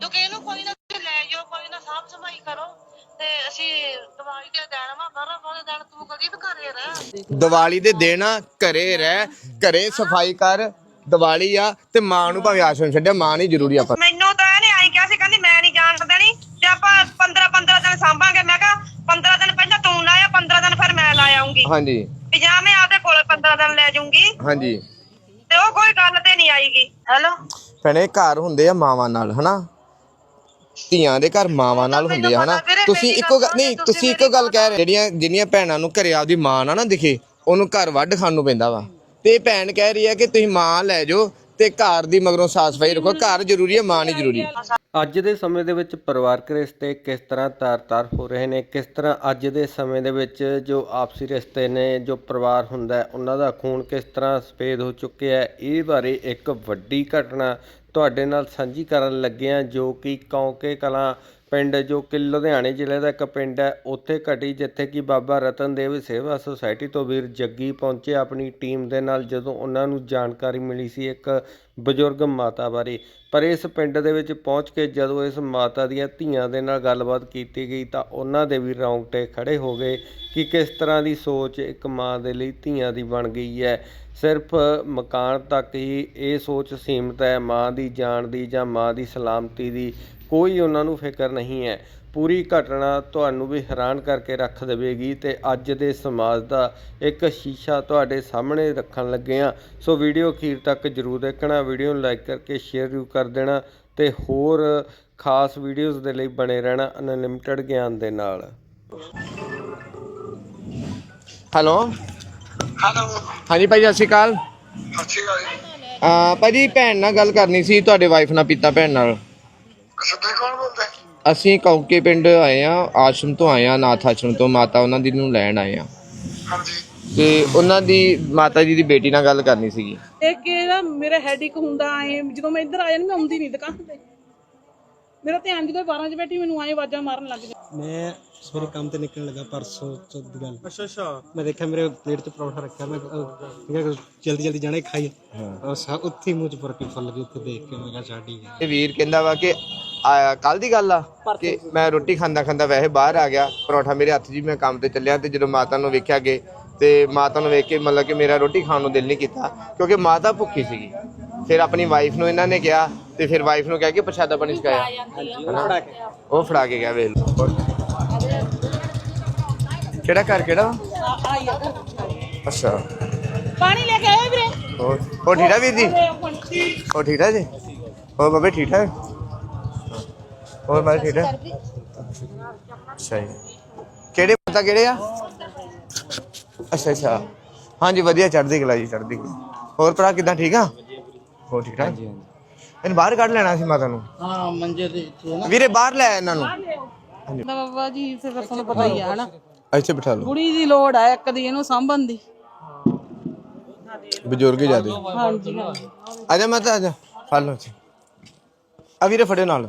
ਜੋ ਕਿ ਇਹਨੂੰ ਕੋਈ ਨਾ ਤੁਸੀਂ ਲੈ ਜਾਓ ਕੋਈ ਨਾ ਸਾਫ਼ ਸਫ਼ਾਈ ਕਰੋ। ਤੇ ਅਸੀਂ ਦਵਾਈ ਦੇ ਦੇਣ ਵਾ ਬਾਰਾਂ ਬਾਰਾਂ ਦਿਨ ਤੂੰ ਕਦੀ ਵੀ ਘਰੇ ਰਹਿ। ਦੀਵਾਲੀ ਦੇ ਦਿਨ ਆ, ਘਰੇ ਰਹਿ ਘਰੇ ਸਫ਼ਾਈ ਕਰ ਦੀਵਾਲੀ ਆ ਤੇ ਮਾਂ ਨੂੰ ਭਾਵੇਂ ਆਸ਼ਰਮ ਛੱਡਿਆ ਮਾਂ ਨਹੀਂ ਜ਼ਰੂਰੀ ਆਪਾਂ ਮੈਨੂੰ ਤਾਂ ਇਹਨੇ ਆਈ ਕਿਹਾ ਸੀ ਕਹਿੰਦੀ ਮੈਂ ਨਹੀਂ ਜਾਣ ਦੇਣੀ। ਤੇ ਆਪਾਂ 15 15 ਦਿਨ ਸਾਂਭਾਂਗੇ ਮੈਂ ਕਿਹਾ 15 ਦਿਨ ਪਹਿਲਾਂ ਤੂੰ ਲਾਇਆ 15 ਦਿਨ ਫਿਰ ਮੈਂ ਲਾ ਆਉਂਗੀ ਹਾਂਜੀ। ਵੀ ਜਾਂ ਮੈਂ ਆਪਦੇ ਕੋਲ 15 ਦਿਨ ਲੈ ਜਾਊਂਗੀ। ਹਾਂਜੀ। ਤੇ ਉਹ ਕੋਈ ਗੱਲ ਤੇ ਨਹੀਂ ਆਈਗੀ। ਹੈਲੋ? ਭੈਣੇ ਘਰ ਹੁੰਦੇ ਆ ਮਾਵਾਂ ਨਾਲ ਹਨਾ? ਧੀਆਂ ਦੇ ਘਰ ਮਾਵਾਂ ਨਾਲ ਹੁੰਦੇ ਆ ਹਨਾ? ਤੁਸੀਂ ਇੱਕੋ ਗੱਲ ਨਹੀਂ ਤੁਸੀਂ ਇੱਕੋ ਗੱਲ ਕਹਿ ਰਹੇ ਜਿਹੜੀਆਂ ਜਿੰਨੀਆਂ ਭੈਣਾਂ ਨੂੰ ਘਰੇ ਆਪਦੀ ਮਾਂ ਨਾ ਨਾ ਦਿਖੇ ਉਹਨੂੰ ਘਰ ਵੱਢ ਖਾਣ ਨੂੰ ਪੈਂਦਾ ਵਾ। ਤੇ ਭੈਣ ਕਹਿ ਰਹੀ ਹੈ ਕਿ ਤੁਸੀਂ ਮਾਂ ਲੈ ਜਾਓ ਤੇ ਘਰ ਦੀ ਮਗਰੋਂ ਸਾਫ਼ ਸਫ਼ਾਈ ਰੱਖੋ। ਘਰ ਜ਼ਰੂਰੀ ਹੈ ਮਾਂ ਨਹੀਂ ਜ਼ਰੂਰੀ ਅੱਜ ਦੇ ਸਮੇਂ ਦੇ ਵਿੱਚ ਪਰਿਵਾਰਕ ਰਿਸ਼ਤੇ ਕਿਸ ਤਰ੍ਹਾਂ ਤਾਰ-ਤਾਰ ਹੋ ਰਹੇ ਨੇ? ਕਿਸ ਤਰ੍ਹਾਂ ਅੱਜ ਦੇ ਸਮੇਂ ਦੇ ਵਿੱਚ ਜੋ ਆਪਸੀ ਰਿਸ਼ਤੇ ਨੇ ਜੋ ਪਰਿਵਾਰ ਹੁੰਦਾ ਹੈ, ਉਹਨਾਂ ਦਾ ਖੂਨ ਕਿਸ ਤਰ੍ਹਾਂ ਸਫੇਦ ਹੋ ਚੁੱਕਿਆ ਹੈ? ਇਹ ਬਾਰੇ ਇੱਕ ਵੱਡੀ ਘਟਨਾ ਤੁਹਾਡੇ ਨਾਲ ਸਾਂਝੀ ਕਰਨ ਲੱਗੇ ਹਾਂ ਜੋ ਕਿ ਕੌਂਕੇ ਕਲਾਂ ਪਿੰਡ ਜੋ ਕਿ ਲੁਧਿਆਣੇ ਜ਼ਿਲ੍ਹੇ ਦਾ ਇੱਕ ਪਿੰਡ ਹੈ, ਉੱਥੇ ਘਟੀ ਜਿੱਥੇ ਕਿ ਬਾਬਾ ਰਤਨ ਦੇਵ ਸੇਵਾ ਸੁਸਾਇਟੀ ਤੋਂ ਵੀਰ ਜੱਗੀ ਪਹੁੰਚੇ ਆਪਣੀ ਟੀਮ ਦੇ ਨਾਲ ਜਦੋਂ ਉਹਨਾਂ ਨੂੰ ਜਾਣਕਾਰੀ ਮਿਲੀ ਸੀ ਇੱਕ ਬਜ਼ੁਰਗ ਮਾਤਾ ਬਾਰੇ। ਪਰ ਇਸ ਪਿੰਡ ਦੇ ਵਿੱਚ ਪਹੁੰਚ ਕੇ ਜਦੋਂ ਇਸ ਮਾਤਾ ਦੀਆਂ ਧੀਆਂ ਦੇ ਨਾਲ ਗੱਲਬਾਤ ਕੀਤੀ ਗਈ ਤਾਂ ਉਹਨਾਂ ਦੇ ਵੀ ਰੌਂਗਟੇ ਖੜੇ ਹੋ ਗਏ ਕਿ ਕਿਸ ਤਰ੍ਹਾਂ ਦੀ ਸੋਚ ਇੱਕ ਮਾਂ ਦੇ ਲਈ ਧੀਆਂ ਦੀ ਬਣ ਗਈ ਹੈ। ਸਿਰਫ ਮਕਾਨ ਤੱਕ ਹੀ ਇਹ ਸੋਚ ਸੀਮਤ ਹੈ, ਮਾਂ ਦੀ ਜਾਨ ਦੀ ਜਾਂ ਮਾਂ ਦੀ ਸਲਾਮਤੀ ਦੀ। ਕੋਈ ਉਹਨਾਂ ਨੂੰ ਫਿਕਰ ਨਹੀਂ ਹੈ। ਪੂਰੀ ਘਟਨਾ ਤੁਹਾਨੂੰ ਵੀ ਹੈਰਾਨ ਕਰਕੇ ਰੱਖ ਦੇਵੇਗੀ ਤੇ ਅੱਜ ਦੇ ਸਮਾਜ ਦਾ ਇੱਕ ਸ਼ੀਸ਼ਾ ਤੁਹਾਡੇ ਸਾਹਮਣੇ ਰੱਖਣ ਲੱਗੇ ਆ ਸੋ ਵੀਡੀਓ ਅਖੀਰ ਤੱਕ ਜਰੂਰ ਦੇਖਣਾ ਵੀਡੀਓ ਨੂੰ ਲਾਈਕ ਕਰਕੇ ਸ਼ੇਅਰ ਵੀ ਕਰ ਦੇਣਾ ਤੇ ਹੋਰ ਖਾਸ ਵੀਡੀਓਜ਼ ਦੇ ਲਈ ਬਣੇ ਰਹਿਣਾ ਅਨਲਿਮਿਟਿਡ ਗਿਆਨ ਦੇ ਨਾਲ। ਹੈਲੋ ਹੈਲੋ ਹਾਂਜੀ ਭਾਈ ਸਤਿ ਸ਼੍ਰੀ ਅਕਾਲ। ਸਤਿ ਸ਼੍ਰੀ ਅਕਾਲ ਆ ਭਾਜੀ ਭੈਣ ਨਾਲ ਗੱਲ ਕਰਨੀ ਸੀ ਤੁਹਾਡੇ ਵਾਈਫ ਨਾਲ ਪੀਤਾ ਭੈਣ ਨਾਲ। ਸੱਦੇ ਕੌਣ ਬੋਲਦਾ ਹੈ? ਅਸੀਂ ਕੌਕੇ ਪਿੰਡ ਆਏ ਆ ਆਸ਼ਰਮ ਤੋਂ ਆਏ ਆ ਨਾਥ ਆਸ਼ਰਮ ਤੋਂ। ਮਾਤਾ ਉਹਨਾਂ ਦੀ ਨੂੰ ਲੈਣ ਆਏ ਆ ਹਾਂਜੀ। ਤੇ ਉਹਨਾਂ ਦੀ ਮਾਤਾ ਜੀ ਦੀ ਬੇਟੀ ਨਾਲ ਗੱਲ ਕਰਨੀ ਸੀਗੀ। ਇੱਕ ਇਹਦਾ ਮੇਰਾ ਹੈਡਿਕ ਹੁੰਦਾ ਐ ਜਦੋਂ ਮੈਂ ਇੱਧਰ ਆ ਜਾਂਦੀ ਮੈਂ ਆਉਂਦੀ ਨਹੀਂ ਦੁਕਾਨ ਤੇ। ਮੇਰਾ ਧਿਆਨ ਜਦੋਂ 12 ਚ ਬੈਠੀ ਮੈਨੂੰ ਆਏ ਆਵਾਜ਼ਾਂ ਮਾਰਨ ਲੱਗ ਜਾਂਦੀ ਮੈਂ ਸਵੇਰੇ ਕੰਮ ਤੇ ਨਿਕਲਣ ਲੱਗਾ ਪਰਸੋਂ ਚੌਥ ਦੀ ਗੱਲ। ਅੱਛਾ ਅੱਛਾ। ਮੈਂ ਦੇਖਿਆ ਮੇਰੇ ਪਲੇਟ 'ਚ ਪਰੌਂਠਾ ਰੱਖਿਆ ਮੈਂ ਅਹ, ਮੈਂ ਕਿਹਾ ਜਲਦੀ ਜਲਦੀ ਜਾਣੇ ਖਾਈ ਉਹ ਸਾ ਉੱਥੇ ਹੀ ਮੂੰਹ 'ਚ ਕੇ ਫੁੱਲ ਗਈ ਉੱਥੇ ਦੇਖ ਕੇ ਮੈਂ ਕਿਹਾ ਹੀ। ਗਿਆ ਇਹ ਵੀਰ ਕਹਿੰਦਾ ਵਾ ਕਿ ਕੱਲ ਦੀ ਗੱਲ ਆ ਕਿ ਮੈਂ ਰੋਟੀ ਖਾਂਦਾ ਖਾਂਦਾ ਵੈਸੇ ਬਾਹਰ ਆ ਗਿਆ ਪਰੌਠਾ ਮੇਰੇ ਹੱਥ 'ਚ ਹੀ ਮੈਂ ਕੰਮ ਤੇ ਚੱਲਿਆ ਤੇ ਜਦੋਂ ਮਾਤਾ ਨੂੰ ਵੇਖਿਆ ਕਿ ਤੇ ਮਾਤਾ ਨੂੰ ਵੇਖ ਕੇ ਮਤਲਬ ਕਿ ਮੇਰਾ ਰੋਟੀ ਖਾਣ ਨੂੰ ਦਿਲ ਨਹੀਂ ਕੀਤਾ ਕਿਉਂਕਿ ਮਾਤਾ ਭੁੱਖੀ ਸੀਗੀ। ਫਿਰ ਆਪਣੀ ਵਾਈਫ ਨੂੰ ਇਹਨਾਂ ਨੇ ਕਿਹਾ ਤੇ ਫਿਰ ਵਾਈਫ ਨੂੰ ਕਹਿ ਕੇ ਪ੍ਰਸ਼ਾਦਾ ਪਾਣੀ ਛਕਾਇਆ? ਉਹ ਫੜਾ ਕੇ ਗਿਆ। ਵੇਲ ਕਿਹੜਾ ਘਰ ਕਿਹੜਾ? ਅੱਛਾ। ਪਾਣੀ ਲੈ ਕੇ ਆਏ ਵੀਰੇ। ਹੋਰ ਹੋਰ ਠੀਕ ਆ ਵੀਰ ਜੀ? ਹੋਰ ਠੀਕ ਆ ਜੀ? ਹੋਰ ਬਾਬੇ ਠੀਕ ਠਾਕ? ਹੋਰ ਬਾਬੇ ਠੀਕ ਅੱਛਾ ਜੀ। ਕਿਹੜੇ ਪਤਾ ਕਿਹੜੇ ਆ? ਅੱਛਾ ਅੱਛਾ। ਹਾਂਜੀ ਵਧੀਆ ਚੜ੍ਹਦੀ ਕਲਾ ਜੀ ਚੜ੍ਹਦੀ ਕਲਾ। ਹੋਰ ਭਰਾ ਕਿਦਾਂ ਠੀਕ ਆ? ਹੋਰ ਠੀਕ ਠਾਕ? ਇਹਨੂੰ ਬਾਹਰ ਕੱਢ ਲੈਣਾ ਸੀ ਮਾਤਾ ਨੂੰ। ਹਾਂ ਮੰਜੇ ਦੇ ਇੱਥੇ ਵੀਰੇ ਬਾਹਰ ਲੈ ਆ ਇਹਨਾਂ ਨੂੰ। ਬਾਬਾ ਜੀ ਤੇ ਫਿਰ ਤੁਹਾਨੂੰ ਪਤਾ ਹੀ ਆ ਹਨਾ? ਇੱਥੇ ਬਿਠਾ ਲਓ। ਕੁੜੀ ਦੀ ਲੋੜ ਆ ਇੱਕ ਦੀ ਇਹਨੂੰ ਸਾਂਭਣ ਦੀ। ਬਜ਼ੁਰਗ ਜਿਆਦੇ। ਹਾਂਜੀ ਹਾਂਜੀ। ਆ ਜਾ ਮਾਤਾ ਆ ਜਾ। ਫੜ ਲਓ ਜੀ ਆ ਵੀਰੇ ਫੜਿਓ ਨਾਲ।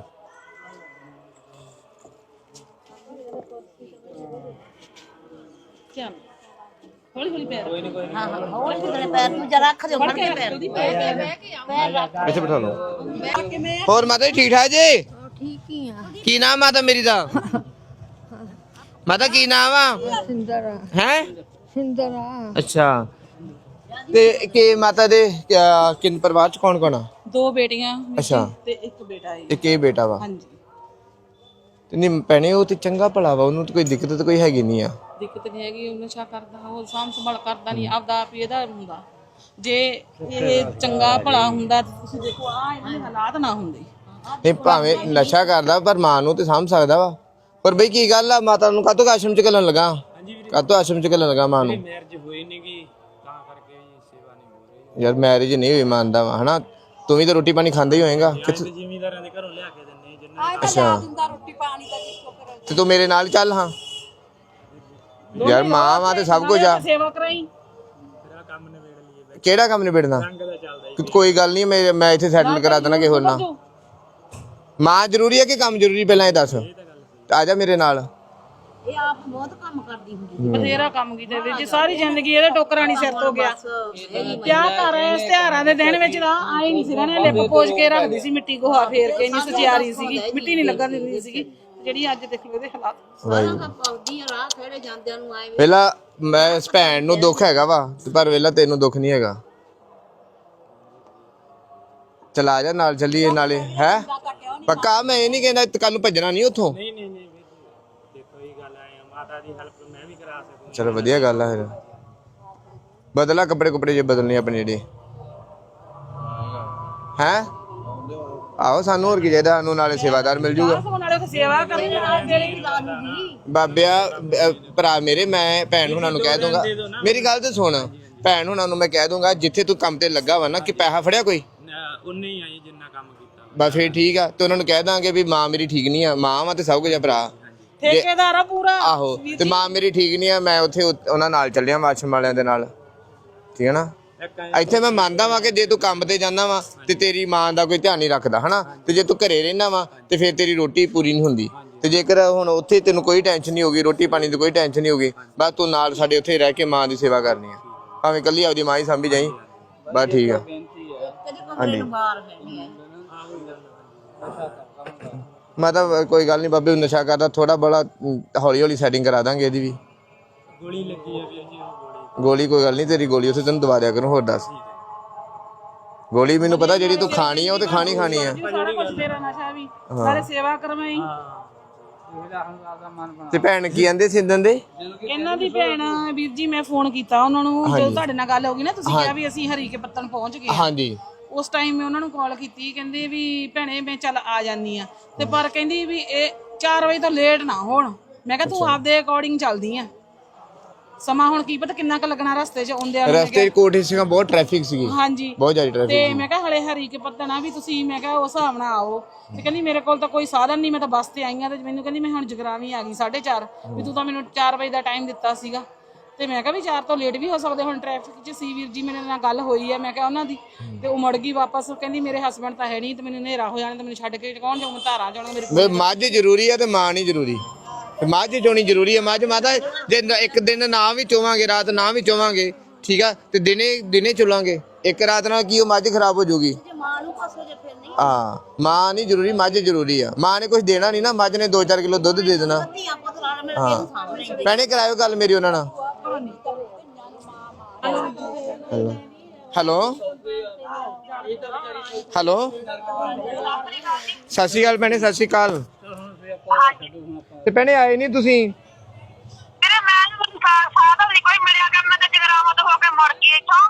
ਚੱਲ। ਹੌਲੀ ਹੌਲੀ ਪੈਰ ਇੱਥੇ ਬਿਠਾ ਲਓ। ਹੋਰ ਮਾਤਾ ਜੀ ਠੀਕ ਠਾਕ ਜੀ? ਆ ਕੀ ਨਾਮ ਮਾਤਾ ਮੇਰੀ ਦਾ? ਮਾਤਾ ਕੀ ਨਾਮ ਆ? ਸਿੰਦਰ। ਹੈ? ਸਿੰਦਰ। ਅੱਛਾ। ਤੇ ਕਿ ਮਾਤਾ ਦੇ ਕਿਆ- ਕਿੰਨ ਪਰਿਵਾਰ ਚ ਕੌਣ ਕੌਣ ਆ? ਦੋ ਬੇਟੀਆਂ ਅੱਛਾ। ਤੇ ਇੱਕ ਬੇਟਾ ਹੈ। ਇੱਕ ਇਹ ਬੇਟਾ ਵਾ? ਹਾਂਜੀ। ਤੇ ਨਹੀਂ ਭੈਣੇ ਉਹ ਤੇ ਚੰਗਾ ਭਲਾ ਵਾ ਉਹਨੂੰ ਤਾਂ ਕੋਈ ਦਿੱਕਤ ਤਾਂ ਕੋਈ ਹੈਗੀ ਨਹੀਂ ਆ। ਦਿੱਕਤ ਨਹੀਂ ਹੈਗੀ ਉਹ ਨਸ਼ਾ ਕਰਦਾ ਉਹ ਸਾਂਭ ਸੰਭਾਲ ਕਰਦਾ ਨਹੀਂ ਆਪਦਾ ਆਪ ਹੀ ਇਹਦਾ ਹੁੰਦਾ। ਜੇ ਇਹ ਚੰਗਾ ਭਲਾ ਹੁੰਦਾ ਤਾਂ ਤੁਸੀਂ ਦੇਖੋ ਆ ਇਹਨਾਂ ਦੇ ਹਾਲਾਤ ਨਾ ਹੁੰਦੇ। ਨਹੀਂ ਭਾਵੇਂ ਨਸ਼ਾ ਕਰਦਾ ਪਰ ਮਾਂ ਨੂੰ ਤੇ ਸਾਂਭ ਸਕਦਾ ਵਾ। ਪਰ ਬਈ ਕੀ ਗੱਲ ਆ ਮਾਤਾ ਨੂੰ ਕਾਤੋਂ ਆਸ਼ਰਮ ਚ ਘੱਲਣ ਲੱਗਾ? ਕਾਤੋਂ ਆਸ਼ਰਮ ਚ ਘੱਲਣ ਲੱਗਾ ਮਾਂ ਨੂੰ? ਮੈਰਿਜ ਹੋਈ ਨਹੀਂ ਗੀ ਤਾਂ ਕਰਕੇ ਸੇਵਾ ਨਹੀਂ ਹੋ ਰਹੀ ਯਾਰ ਮੈਰਿਜ ਨਹੀਂ ਹੋਈ ਮੰਨਦਾ ਵਾ ਹਨਾ? ਤੂੰ ਵੀ ਤਾਂ ਰੋਟੀ ਪਾਣੀ ਖਾਂਦਾ ਹੀ ਹੋਏਗਾ। ਕਿੱਥੇ ਜ਼ਿਮੀਦਾਰਾਂ ਦੇ ਘਰੋਂ ਲਿਆ ਕੇ ਦਿੰਨੇ ਜਿੰਨਾ ਅੱਛਾ। ਤੇ ਤੂੰ ਮੇਰੇ ਨਾਲ ਚੱਲ ਹਾਂ। ਯਾਰ ਮਾਂ ਵਾ ਤੇ ਸਭ ਕੁਝ ਆ। ਸੇਵਾ ਕਰਾਈ। ਕਿਹੜਾ ਕੰਮ ਨਿਬੜਨਾ? ਕੋਈ ਗੱਲ ਨਹੀਂ ਮੈਂ ਮੈਂ ਇੱਥੇ ਸੈਟਲ ਕਰਾ ਦੇਣਾ ਕਿ ਹੋਰ ਨਾ ਮਾਂ ਜ਼ਰੂਰੀ ਹੈ ਕਿ ਕੰਮ ਜ਼ਰੂਰੀ ਪਹਿਲਾਂ ਇਹ ਦੱਸ? ਆ ਜਾ ਮੇਰੇ ਨਾਲ। ਇਹ ਆਪ ਬਹੁਤ ਕੰਮ ਕਰਦੀ ਹੁੰਦੀ ਬਥੇਰਾ ਕੰਮ ਕੀਤਾ ਵੀਰ ਜੀ ਸਾਰੀ ਜ਼ਿੰਦਗੀ ਇਹਦੇ ਟੋਕਰਾ ਨਹੀਂ ਸਿਰ ਤੋਂ ਗਿਆ। ਕਿਆ ਕਰ ਰਹੇ ਇਸ ਤਿਉਹਾਰਾਂ ਦੇ ਦਿਨ ਵਿੱਚ ਤਾਂ ਆਏ ਨਹੀਂ ਸੀਗਾ ਨੇ ਲਿਪ ਪੋਜ ਕੇ ਰੱਖਦੀ ਸੀ ਮਿੱਟੀ ਗੋਹਾ ਫੇਰ ਕੇ ਇੰਨੀ ਸਚਿਆਰੀ ਸੀਗੀ ਮਿੱਟੀ ਨਹੀਂ ਲੱਗਣ ਦਿੰਦੀ ਸੀਗੀ। ਜਿਹੜੀ ਅੱਜ ਦੇਖ ਲਓ ਇਹਦੇ ਹਾਲਾਤ। ਸਾਰਾ ਕੰਮ ਪਾਉਂਦੀ ਆ ਰਾਹ ਖੜੇ ਜਾਂਦਿਆਂ ਨੂੰ ਆਏ ਪਹਿਲਾਂ ਮੈਂ ਇਸ ਭੈਣ ਨੂੰ ਦੁੱਖ ਹੈਗਾ ਵਾ ਤੇ ਪਰ ਵੇਲਾ ਤੈਨੂੰ ਦੁੱਖ ਨਹੀਂ ਹੈਗਾ। ਚਲਾ ਜਾ ਨਾਲ ਚੱਲੀਏ ਨਾਲੇ ਹੈ? ਪੱਕਾ? ਮੈਂ ਇਹ ਨਹੀਂ ਕਹਿੰਦਾ ਕੱਲ ਨੂੰ ਭੱਜਣਾ ਨਹੀਂ ਉੱਥੋਂ। ਨਹੀਂ ਨਹੀਂ ਨਹੀਂ ਵੀਰ ਜੀ। ਦੇਖੋ ਇਹ ਗੱਲ ਆਏ ਮਾਤਾ ਦੀ ਹੈਲਪ ਮੈਂ ਵੀ ਕਰਾ ਸਕੂੰ ਚਲੋ ਵਧੀਆ ਗੱਲ ਆ ਫਿਰ। ਬਦਲਾ ਕੱਪੜੇ ਕੁਪੜੇ ਜੇ ਬਦਲਨੇ ਆਪਣੇ ਜਿਹੜੇ। ਹੈ? ਆਓ ਸਾਨੂੰ ਹੋਰ ਕੀ ਚਾਹੀਦਾ? ਸਾਨੂੰ ਨਾਲੇ ਸੇਵਾਦਾਰ ਮਿਲ ਜੂਗਾ। ਸਗੋਂ ਨਾਲੇ ਉੱਥੇ ਸੇਵਾ ਕਰੀ ਨਾਲ ਤੇਰੀ ਬਾਬਿਆ ਭਰਾ ਮੇਰੇ ਮੈਂ ਭੈਣ ਹੁਣਾਂ ਨੂੰ ਕਹਿ ਦੂੰਗਾ। ਮੇਰੀ ਗੱਲ ਤੇ ਸੁਣ। ਭੈਣ ਹੁਣਾਂ ਨੂੰ ਮੈਂ ਕਹਿ ਦੂੰਗਾ ਜਿੱਥੇ ਤੂੰ ਕੰਮ ਤੇ ਲੱਗਾ ਵਾ ਨਾ ਕਿ ਪੈਸਾ ਫੜਿਆ ਕੋਈ? ਉਨੇ ਹੀ ਆਈ ਜਿੰਨਾ ਕੰਮ ਕੀਤਾ। ਬਸ ਫੇਰ ਠੀਕ ਆ ਤੇ ਉਹਨਾਂ ਨੂੰ ਕਹਿ ਦਾਂਗੇ ਵੀ ਮਾਂ ਮੇਰੀ ਠੀਕ ਨਹੀਂ ਆ ਮਾਂ ਵਾ ਤੇ ਸਭ ਕੁਝ ਆ ਭਰਾ। ਠੇਕੇਦਾਰ ਆ ਪੂਰਾ ਆਹੋ ਤੇ ਮਾਂ ਮੇਰੀ ਠੀਕ ਨਹੀਂ ਆ ਮੈਂ ਉੱਥੇ ਉਹਨਾਂ ਨਾਲ ਚੱਲਿਆ ਵਾਸ਼ਮ ਵਾਲਿਆਂ ਦੇ ਨਾਲ। ਠੀਕ ਹੈ ਨਾ? ਇੱਥੇ ਮੈਂ ਮੰਨਦਾ ਵਾਂ ਕਿ ਜੇ ਤੂੰ ਕੰਮ ਤੇ ਜਾਂਦਾ ਵਾ ਤੇ ਤੇਰੀ ਮਾਂ ਦਾ ਕੋਈ ਧਿਆਨ ਨਹੀਂ ਰੱਖਦਾ ਹਨਾ? ਤੇ ਜੇ ਤੂੰ ਘਰੇ ਰਹਿਣਾ ਵਾ ਤੇ ਫਿਰ ਤੇਰੀ ਰੋਟੀ ਪੂਰੀ ਨਹੀਂ ਹੁੰਦੀ। ਤੇ ਜੇਕਰ ਹੁਣ ਉੱਥੇ ਤੈਨੂੰ ਕੋਈ ਟੈਨਸ਼ਨ ਨਹੀਂ ਹੋਗੀ ਰੋਟੀ ਪਾਣੀ ਦੀ ਕੋਈ ਟੈਨਸ਼ਨ ਨਹੀਂ ਹੋਗੀ ਬਸ ਤੂੰ ਨਾਲ ਸਾਡੇ ਉੱਥੇ ਰਹਿ ਕੇ ਮਾਂ ਦੀ ਸੇਵਾ ਕਰਨੀ ਆ। ਭਾਵੇਂ ਕੱਲੀ ਆਪਦੀ ਮਾਂ ਹੀ ਸਾਂਭੀ ਜਾਈ ਬਸ ਠੀਕ ਆ। ਹਾਂਜੀ। ਨਹੀਂ ਮਤਲਬ ਕੋਈ ਗੱਲ ਨਹੀਂ ਬਾਬੇ ਨਸ਼ਾ ਕਰਦਾ ਥੋੜਾ ਬੜਾ ਹੌਲੀ ਹੌਲੀ ਸੈਟਿੰਗ ਕਰਾ ਦਾਂਗੇ ਇਹਦੀ ਵੀ। ਗੋਲੀ ਲੱਗੀ ਆ ਵੀਰ ਜੀ ਗੋਲੀ। ਗੋਲੀ ਕੋਈ ਗੱਲ ਨਹੀਂ ਤੇਰੀ ਗੋਲੀ ਉੱਥੇ ਤੈਨੂੰ ਦਵਾ ਦਿਆ ਕਰੂੰ ਹੋਰ ਦੱਸ। ਗੋਲੀ ਮੈਨੂੰ ਪਤਾ ਜਿਹੜੀ ਤੂੰ ਖਾਣੀ ਆ ਉਹ ਤੇ ਖਾਣੀ ਖਾਣੀ ਆ। ਸਾਰਾ ਕੁਝ ਤੇਰਾ ਨਸ਼ਾ ਵੀ ਸਾਰੇ ਸੇਵਾ ਕਰਵਾਈ। ਤੇ ਭੈਣ ਕੀ ਕਹਿੰਦੇ ਸਿੰਦਨ ਦੇ? ਇਹਨਾਂ ਦੀ ਭੈਣ ਵੀਰ ਜੀ ਮੈਂ ਫੋਨ ਕੀਤਾ ਉਹਨਾਂ ਨੂੰ ਜਦੋਂ ਤੁਹਾਡੇ ਨਾਲ ਗੱਲ ਹੋ ਗਈ ਨਾ ਤੁਸੀਂ ਕਿਹਾ ਵੀ ਅਸੀਂ ਹਰੀ ਕੇ ਪੱਤਨ ਪਹੁੰਚ ਗਏ। ਹਾਂਜੀ। ਉਸ ਟਾਈਮ ਮੈਂ ਉਹਨਾਂ ਨੂੰ ਕਾਲ ਕੀਤੀ ਕਹਿੰਦੇ ਵੀ ਭੈਣੇ ਮੈਂ ਚੱਲ ਆ ਜਾਨੀ ਆ ਤੇ ਪਰ ਕਹਿੰਦੀ ਵੀ ਇਹ 4 ਵਜੇ ਤੋਂ ਲੇਟ ਨਾ ਹੋਣ। ਮੈਂ ਕਿਹਾ ਤੂੰ ਆਪਦੇ ਅਕੋਰਡਿੰਗ ਚੱਲਦੀ ਆ। ਸਮਾਂ ਹੁਣ ਕੀ ਪਤਾ ਕਿੰਨਾ ਕੁ ਲੱਗਣਾ ਰਸਤੇ 'ਚ ਆਉਂਦੇ ਆ ਰਸਤੇ 'ਚ ਕੋਠੀ ਸੀਗਾ ਬਹੁਤ ਟ੍ਰੈਫਿਕ ਸੀਗੀ। ਹਾਂਜੀ। ਬਹੁਤ ਜ਼ਿਆਦਾ ਤੇ ਟ੍ਰੈਫਿਕ ਮੈਂ ਕਿਹਾ ਹਲੇ ਹਰੀ ਕੇ ਪੱਤਨ ਆ ਵੀ ਤੁਸੀਂ ਮੈਂ ਕਿਹਾ ਉਸ ਹਿਸਾਬ ਨਾਲ ਆਓ। ਤੇ ਕਹਿੰਦੀ ਮੇਰੇ ਕੋਲ ਤਾਂ ਕੋਈ ਸਾਧਨ ਨਹੀਂ ਮੈਂ ਤਾਂ ਬੱਸ ਤੇ ਆਈ ਆ ਤੇ ਮੈਨੂੰ ਕਹਿੰਦੀ ਮੈਂ ਹੁਣ ਜਗਰਾਵੀ ਆ ਗਈ 4:30 ਵੀ ਤੂੰ ਤਾਂ ਮੈਨੂੰ 4 ਵਜੇ ਦਾ ਟਾਈਮ ਦਿੱਤਾ ਸੀਗਾ। ਤੇ ਮੈਂ ਕਿਹਾ ਵੀ 4 ਤੋਂ ਲੇਟ ਵੀ ਹੋ ਸਕਦੇ ਹੁਣ ਟ੍ਰੈਫਿਕ 'ਚ ਸੀ ਵੀਰ ਜੀ ਮੇਰੇ ਨਾਲ ਗੱਲ ਹੋਈ ਹੈ ਮੈਂ ਕਿਹਾ ਉਹਨਾਂ ਦੀ। ਤੇ ਉਹ ਮੁੜ ਗਈ ਵਾਪਸ ਕਹਿੰਦੀ ਮੇਰੇ ਹਸਬੰਡ ਤਾਂ ਹੈ ਨਹੀਂ ਤੇ ਮੈਨੂੰ ਹਨੇਰਾ ਹੋ ਜਾਣਾ ਤੇ ਮੈਨੂੰ ਛੱਡ ਕੇ ਕੌਣ ਜਾਊ ਮੈਂ ਧਾਰਾਂ ਜਾਣਾ ਮੇਰੇ ਵੇ ਮੱਝ ਜ਼ਰੂਰੀ ਆ ਤੇ ਮਾਂ ਨਹੀਂ ਜ਼ਰੂਰੀ। ਤੇ ਮੱਝ ਚੋਣੀ ਜ਼ਰੂਰੀ ਆ। ਮੱਝ ਮਾਤਾ ਜੇ ਇੱਕ ਦਿਨ ਨਾ ਵੀ ਚੋਵਾਂਗੇ ਰਾਤ ਨਾ ਵੀ ਚੋਵਾਂਗੇ ਠੀਕ ਆ? ਤੇ ਦਿਨੇ ਦਿਨੇ ਚੁਲਾਂਗੇ। ਇੱਕ ਰਾਤ ਨਾਲ ਕੀ ਉਹ ਮੱਝ ਖਰਾਬ ਹੋ ਜਾਊਗੀ? ਮਾਂ ਨੂੰ ਪਾਸੋ ਜੇ ਫਿਰ ਨਹੀਂ। ਹਾਂ ਮਾਂ ਨਹੀਂ ਜ਼ਰੂਰੀ ਮੱਝ ਜ਼ਰੂਰੀ ਆ। ਮਾਂ ਨੇ ਕੁਝ ਦੇਣਾ ਨਹੀਂ ਨਾ ਮੱਝ ਨੇ 2-4 ਕਿਲੋ ਦੁੱਧ ਦੇ ਦੇਣਾ। ਧੀਆਂ ਪੁੱਤ ਨਾਲ ਮਿਲ ਕੇ ਇਹਨੂੰ ਸਾਂਭਣੇ ਭੈਣੇ ਕਰਾਇਓ ਗੱਲ ਮੇਰੀ ਉਹਨਾਂ ਨਾਲ। ਹੈਲੋ ਹੈਲੋ ਸਤਿ ਸ਼੍ਰੀ ਅਕਾਲ ਭੈਣੇ ਸਤਿ ਸ਼੍ਰੀ ਅਕਾਲ। ਤੇ ਭੈਣੇ ਆਏ ਨਹੀਂ ਤੁਸੀਂ? ਮੇਰੇ ਮੈਂ ਨੂੰ ਸਾਧਨ ਨਹੀਂ ਕੋਈ ਮਿਲਿਆ ਕਿ ਮੈਂ ਤੇ ਜਗਰਾਵਾਂ ਤੋਂ ਹੋ ਕੇ ਮੁੜ ਗਈ ਇੱਥੋਂ।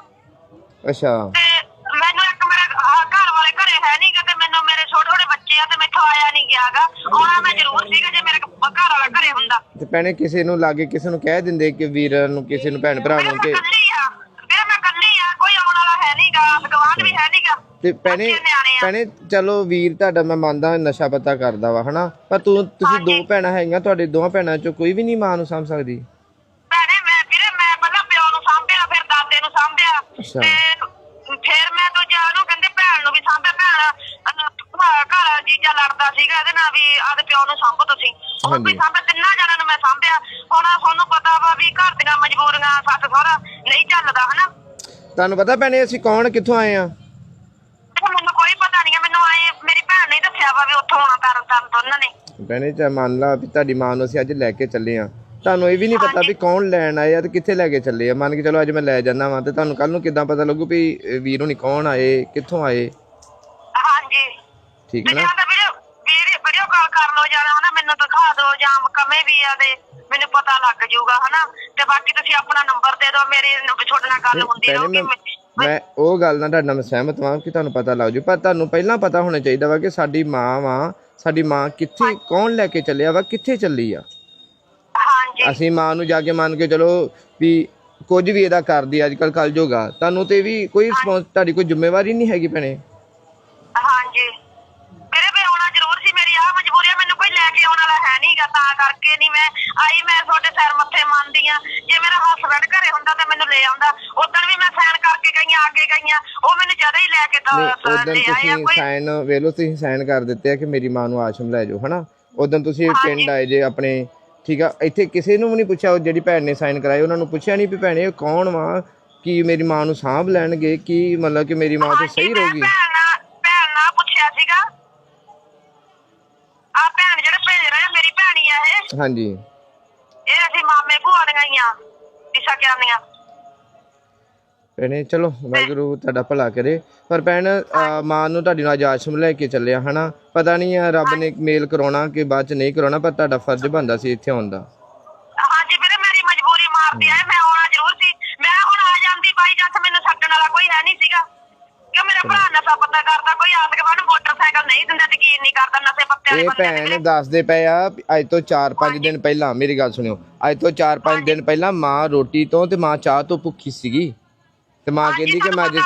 ਅੱਛਾ। ਤੇ ਮੈਨੂੰ ਇੱਕ ਮੇਰੇ ਆਹ ਘਰ ਵਾਲੇ ਘਰੇ ਹੈ ਨਹੀਂ ਤੇ ਮੈਨੂੰ ਮੇਰੇ ਛੋਟੇ ਛੋਟੇ ਬੱਚੇ ਆ ਤੇ ਮੈਥੋਂ ਆਇਆ ਨਹੀਂ ਗਿਆਗਾ ਆਉਣਾ ਮੈਂ ਜ਼ਰੂਰ ਸੀਗਾ ਜੇ ਮੇਰੇ ਘਰ ਵਾਲਾ ਘਰੇ ਹੁੰਦਾ। ਤੇ ਭੈਣੇ ਕਿਸੇ ਨੂੰ ਲਾਗੇ ਕਿਸੇ ਨੂੰ ਕਹਿ ਦਿੰਦੇ ਕਿ ਵੀਰ ਨੂੰ ਕਿਸੇ ਨੂੰ ਭੈਣ ਭਰਾ ਨੂੰ ਮੈਂ ਕਿ ਕੱਲੀ ਆ। ਵੀਰੇ ਮੈਂ ਕੱਲੀ ਆ ਕੋਈ ਆਉਣ ਵਾਲਾ ਹੈ ਨਹੀਂਗਾ ਗਵਾਂਢ ਵੀ ਹੈ ਨਹੀਂਗਾ ਤੇ ਭੈਣੇ। ਭੈਣੇ ਚਲੋ ਵੀਰ ਤੁਹਾਡਾ ਮੈਂ ਮੰਨਦਾ ਨਸ਼ਾ ਪਤਾ ਕਰਦਾ ਵਾ ਹਨਾ? ਪਰ ਤੂੰ ਤੁਸੀਂ ਦੋ ਭੈਣਾਂ ਹੈਗੀਆਂ ਤੁਹਾਡੇ ਦੋਵਾਂ ਭੈਣਾਂ ਚੋਂ ਕੋਈ ਵੀ ਨਹੀਂ ਮਾਂ ਨੂੰ ਸਾਂਭ ਸਕਦੀ। ਭੈਣੇ ਮੈਂ ਵੀਰੇ ਮੈਂ ਪਹਿਲਾਂ ਪਿਓ ਨੂੰ ਸਾਂਭਿਆ ਫਿਰ ਦਾਦੇ ਨੂੰ ਸਾਂਭਿਆ। ਅੱਛਾ। ਤੇ ਹਾਂਜੀ। ਵੀ ਸਾਂਭਿਆ ਤਿੰਨਾਂ ਜਣਾਂ ਨੂੰ ਮੈਂ ਸਾਂਭਿਆ। ਹੁਣ ਤੁਹਾਨੂੰ ਪਤਾ ਵਾ ਵੀ ਘਰ ਦੀਆਂ ਮਜਬੂਰੀਆਂ ਸੱਸ ਸਹੁਰਾ ਨਹੀਂ ਚੱਲਦਾ ਹਨਾ? ਤੁਹਾਨੂੰ ਪਤਾ ਭੈਣੇ ਅਸੀਂ ਕੌਣ ਕਿੱਥੋਂ ਆਏ ਆ? ਤੇ ਮੈਨੂੰ ਕੋਈ ਪਤਾ ਨਹੀਂ ਮੈਨੂੰ ਆਏ ਮੇਰੀ ਭੈਣ ਨੇ ਹੀ ਦੱਸਿਆ ਵਾ ਵੀ ਉੱਥੋਂ ਆਉਣਾ ਤਰਨ ਤਰਨ ਤੋਂ ਉਹਨਾਂ ਨੇ। ਭੈਣੇ ਚਾ ਮੰਨ ਲਾ ਵੀ ਤੁਹਾਡੀ ਮਾਂ ਨੂੰ ਅਸੀਂ ਅੱਜ ਲੈ ਕੇ ਚੱਲੇ ਆ। ਤੁਹਾਨੂੰ ਇਹ ਵੀ ਨਹੀਂ ਪਤਾ ਵੀ ਕੌਣ ਲੈਣ ਆਏ ਆ ਤੇ ਕਿੱਥੇ ਲੈ ਕੇ ਚੱਲੇ ਆ। ਮੰਨ ਕੇ ਚਲੋ ਅੱਜ ਮੈਂ ਲੈ ਜਾਣਾ ਵਾਂ ਤੇ ਤੁਹਾਨੂੰ ਕੱਲ ਨੂੰ ਕਿੱਦਾਂ ਪਤਾ ਲੱਗੂ ਵੀ ਇਹ ਵੀਰ ਹੁਣੀ ਕੌਣ ਆਏ ਕਿੱਥੋਂ ਆਏ? ਹਾਂਜੀ। ਠੀਕ ਹੈ ਨਾ? ਜਾਂ ਤਾਂ ਵੀਡੀਓ ਵੀਡੀਓ ਕਾਲ ਕਰ ਲਓ ਜਾਂ ਹਨਾ ਮੈਨੂੰ ਦਿਖਾ ਦਿਓ ਕਮੇ ਵੀ ਆ ਤੇ ਮੈਨੂੰ ਪਤਾ ਲੱਗ ਜਾਊਗਾ ਹਨਾ? ਤੇ ਬਾਕੀ ਤੁਸੀਂ ਆਪਣਾ ਨੰਬਰ ਦੇ ਦਿਓ ਮੇਰੀ ਨ- ਤੁਹਾਡੇ ਨਾਲ ਗੱਲ ਹੁੰਦੀ ਰਹੂਗੀ ਮੈਂ ਮੈਂ ਉਹ ਗੱਲ ਨਾਲ ਤੁਹਾਡੇ ਮੈਂ ਸਹਿਮਤ ਹਾਂ ਕਿ ਤੁਹਾਨੂੰ ਪਤਾ ਲੱਗ ਜੂ ਪਰ ਤੁਹਾਨੂੰ ਪਹਿਲਾਂ ਪਤਾ ਹੋਣਾ ਚਾਹੀਦਾ ਵਾ ਕਿ ਸਾਡੀ ਮਾਂ ਵਾ ਸਾਡੀ ਮਾਂ ਕਿੱਥੇ ਕੌਣ ਲੈ ਕੇ ਚੱਲਿਆ ਵਾ ਕਿੱਥੇ ਚੱਲੀ ਆ? ਹਾਂਜੀ। ਅਸੀਂ ਮਾਂ ਨੂੰ ਜਾ ਕੇ ਮੰਨ ਕੇ ਚਲੋ ਵੀ ਕੁਝ ਵੀ ਇਹਦਾ ਕਰਦੀ ਅੱਜ ਕੱਲ ਕੱਲ ਜੋਗਾ ਤੁਹਾਨੂੰ ਤੇ ਵੀ ਕੋਈ ਰਿਸਪੌਂਸ ਤੁਹਾਡੀ ਕੋਈ ਜ਼ਿੰਮੇਵਾਰੀ ਨਹੀਂ ਹੈਗੀ ਭੈਣੇ ਹਾਂਜੀ ਮੇਰੇ ਵੀ ਆਉਣਾ ਜ਼ਰੂਰ ਸੀ ਮੇਰੀ ਆ ਮਜਬੂਰੀ ਆ ਮੈਨੂੰ ਕੋਈ ਲੈ ਕੇ ਆਉਣ ਵਾਲਾ ਹੈ ਨਹੀਂਗਾ ਤਾਂ ਕਰਕੇ ਨਹੀਂ ਮੈਂ ਆਈ ਮੈਂ ਤੁਹਾਡੇ ਸਿਰ ਮੱਥੇ ਮੰਨਦੀ ਆ ਜੇ ਮੇਰਾ ਹਸਬੰਡ ਘਰੇ ਹੁੰਦਾ ਤਾਂ ਮੈਨੂੰ ਲੈ ਆਉਂਦਾ। ਉਦੋਂ ਵੀ ਮੈਂ ਸਾਈਨ ਕਰਕੇ ਗਈਆਂ ਅੱਗੇ ਗਈਆਂ ਉਹ ਮੈਨੂੰ ਜਦੇ ਹੀ ਲੈ ਕੇ ਤਾਂ ਉਦੋਂ ਲੈ ਆਏ ਆ ਤੁਸੀਂ ਕੋਈ ਸਾਈਨ ਵੇਲੋ ਤੁਸੀਂ ਸਾਈਨ ਕਰ ਦਿੱਤੇ ਆ ਕਿ ਮੇਰੀ ਮਾਂ ਨੂੰ ਆਸ਼ਰਮ ਲੈ ਜਾਓ ਹਨਾ? ਉਦੋਂ ਤੁਸੀਂ ਪਿੰਡ ਆਏ ਜੇ ਆਪਣੇ ਠੀਕ ਆ? ਇੱਥੇ ਕਿਸੇ ਨੂੰ ਵੀ ਨਹੀਂ ਪੁੱਛਿਆ ਉਹ ਜਿਹੜੀ ਭੈਣ ਨੇ ਸਾਈਨ ਕਰਾਏ ਉਹਨਾਂ ਨੂੰ ਪੁੱਛਿਆ ਨਹੀਂ ਵੀ ਭੈਣੇ ਇਹ ਕੌਣ ਵਾ? ਕੀ ਮੇਰੀ ਮਾਂ ਨੂੰ ਸਾਂਭ ਲੈਣਗੇ? ਕੀ ਮਤਲਬ ਕਿ ਮੇਰੀ ਮਾਂ ਤੇ ਸਹੀ ਰਹੂਗੀ? ਭੈਣ ਨਾਲ ਭੈਣ ਨਾਲ ਪੁੱਛਿਆ ਸੀਗਾ। ਆ ਭੈਣ ਆ ਇਹ? ਹਾਂਜੀ। ਇਹ ਅਸੀਂ ਮਾਮੇ ਭੂਆ ਦੀਆਂ ਹੀ ਆ ਪਿਸਾ ਕਿਆਨੀਆਂ ਭੈਣੇ ਚਲੋ ਵਾਹਿਗੁਰੂ ਤੁਹਾਡਾ ਭਲਾ ਕਰੇ। ਪਰ ਭੈਣ ਅਹ, ਮਾਂ ਨੂੰ ਤੁਹਾਡੀ ਨਾਲ ਅੱਜ ਆਸ਼ਰਮ ਲੈ ਕੇ ਚੱਲਿਆ ਹਨਾ? ਪਤਾ ਨਹੀਂ ਆ ਰੱਬ ਨੇ ਮੇਲ ਕਰਾਉਣਾ ਕਿ ਬਾਅਦ ਚ ਨਹੀਂ ਕਰਾਉਣਾ ਪਰ ਤੁਹਾਡਾ ਫਰਜ਼ ਬਣਦਾ ਸੀ ਇੱਥੇ ਆਉਣ ਦਾ ਹਾਂਜੀ ਵੀਰੇ ਮੇਰੀ ਮਜਬੂਰੀ ਮਾਰਦੀ ਆ ਮੈਂ ਆਉਣਾ ਜ਼ਰੂਰ ਸੀ ਮੈਂ ਹੁਣ ਆ ਜਾਂਦੀ ਬਾਈ ਜੱਸ ਮੈਨੂੰ ਛੱਡਣ ਵਾਲਾ ਕੋਈ ਹੈ ਨਹੀਂ ਸੀਗਾ ਕਿ ਮੇਰਾ ਭਰਾ ਨਸ਼ਾ ਪੱਤਾ ਕਰਦਾ ਕੋਈ ਆਸ ਕੇ ਬਾਅਦ ਮੋਟਰਸਾਈਕਲ ਨਹੀਂ ਦਿੰਦਾ ਯਕੀਨ ਨਹੀਂ ਕਰਦਾ ਨਸ਼ੇ ਪੱਤੇ ਵਾਲੇ ਇਹ ਬੰਦੇ ਤੇ ਭੈਣ ਦੱਸਦੇ ਪਏ ਆ ਵੀ ਅੱਜ ਤੋਂ 4-5 ਦਿਨ ਪਹਿਲਾਂ ਮੇਰੀ ਗੱਲ ਸੁਣਿਓ ਅੱਜ ਤੋਂ 4-5 ਦਿਨ ਪਹਿਲਾਂ ਮਾਂ ਰੋਟੀ ਤੋਂ ਤੇ ਮਾਂ ਚਾਹ ਤੋਂ ਭੁੱਖੀ ਸੀਗੀ। ਤੇ ਮਾਂ ਕਹਿੰਦੀ ਕਿ ਮੈਂ ਅੱਜ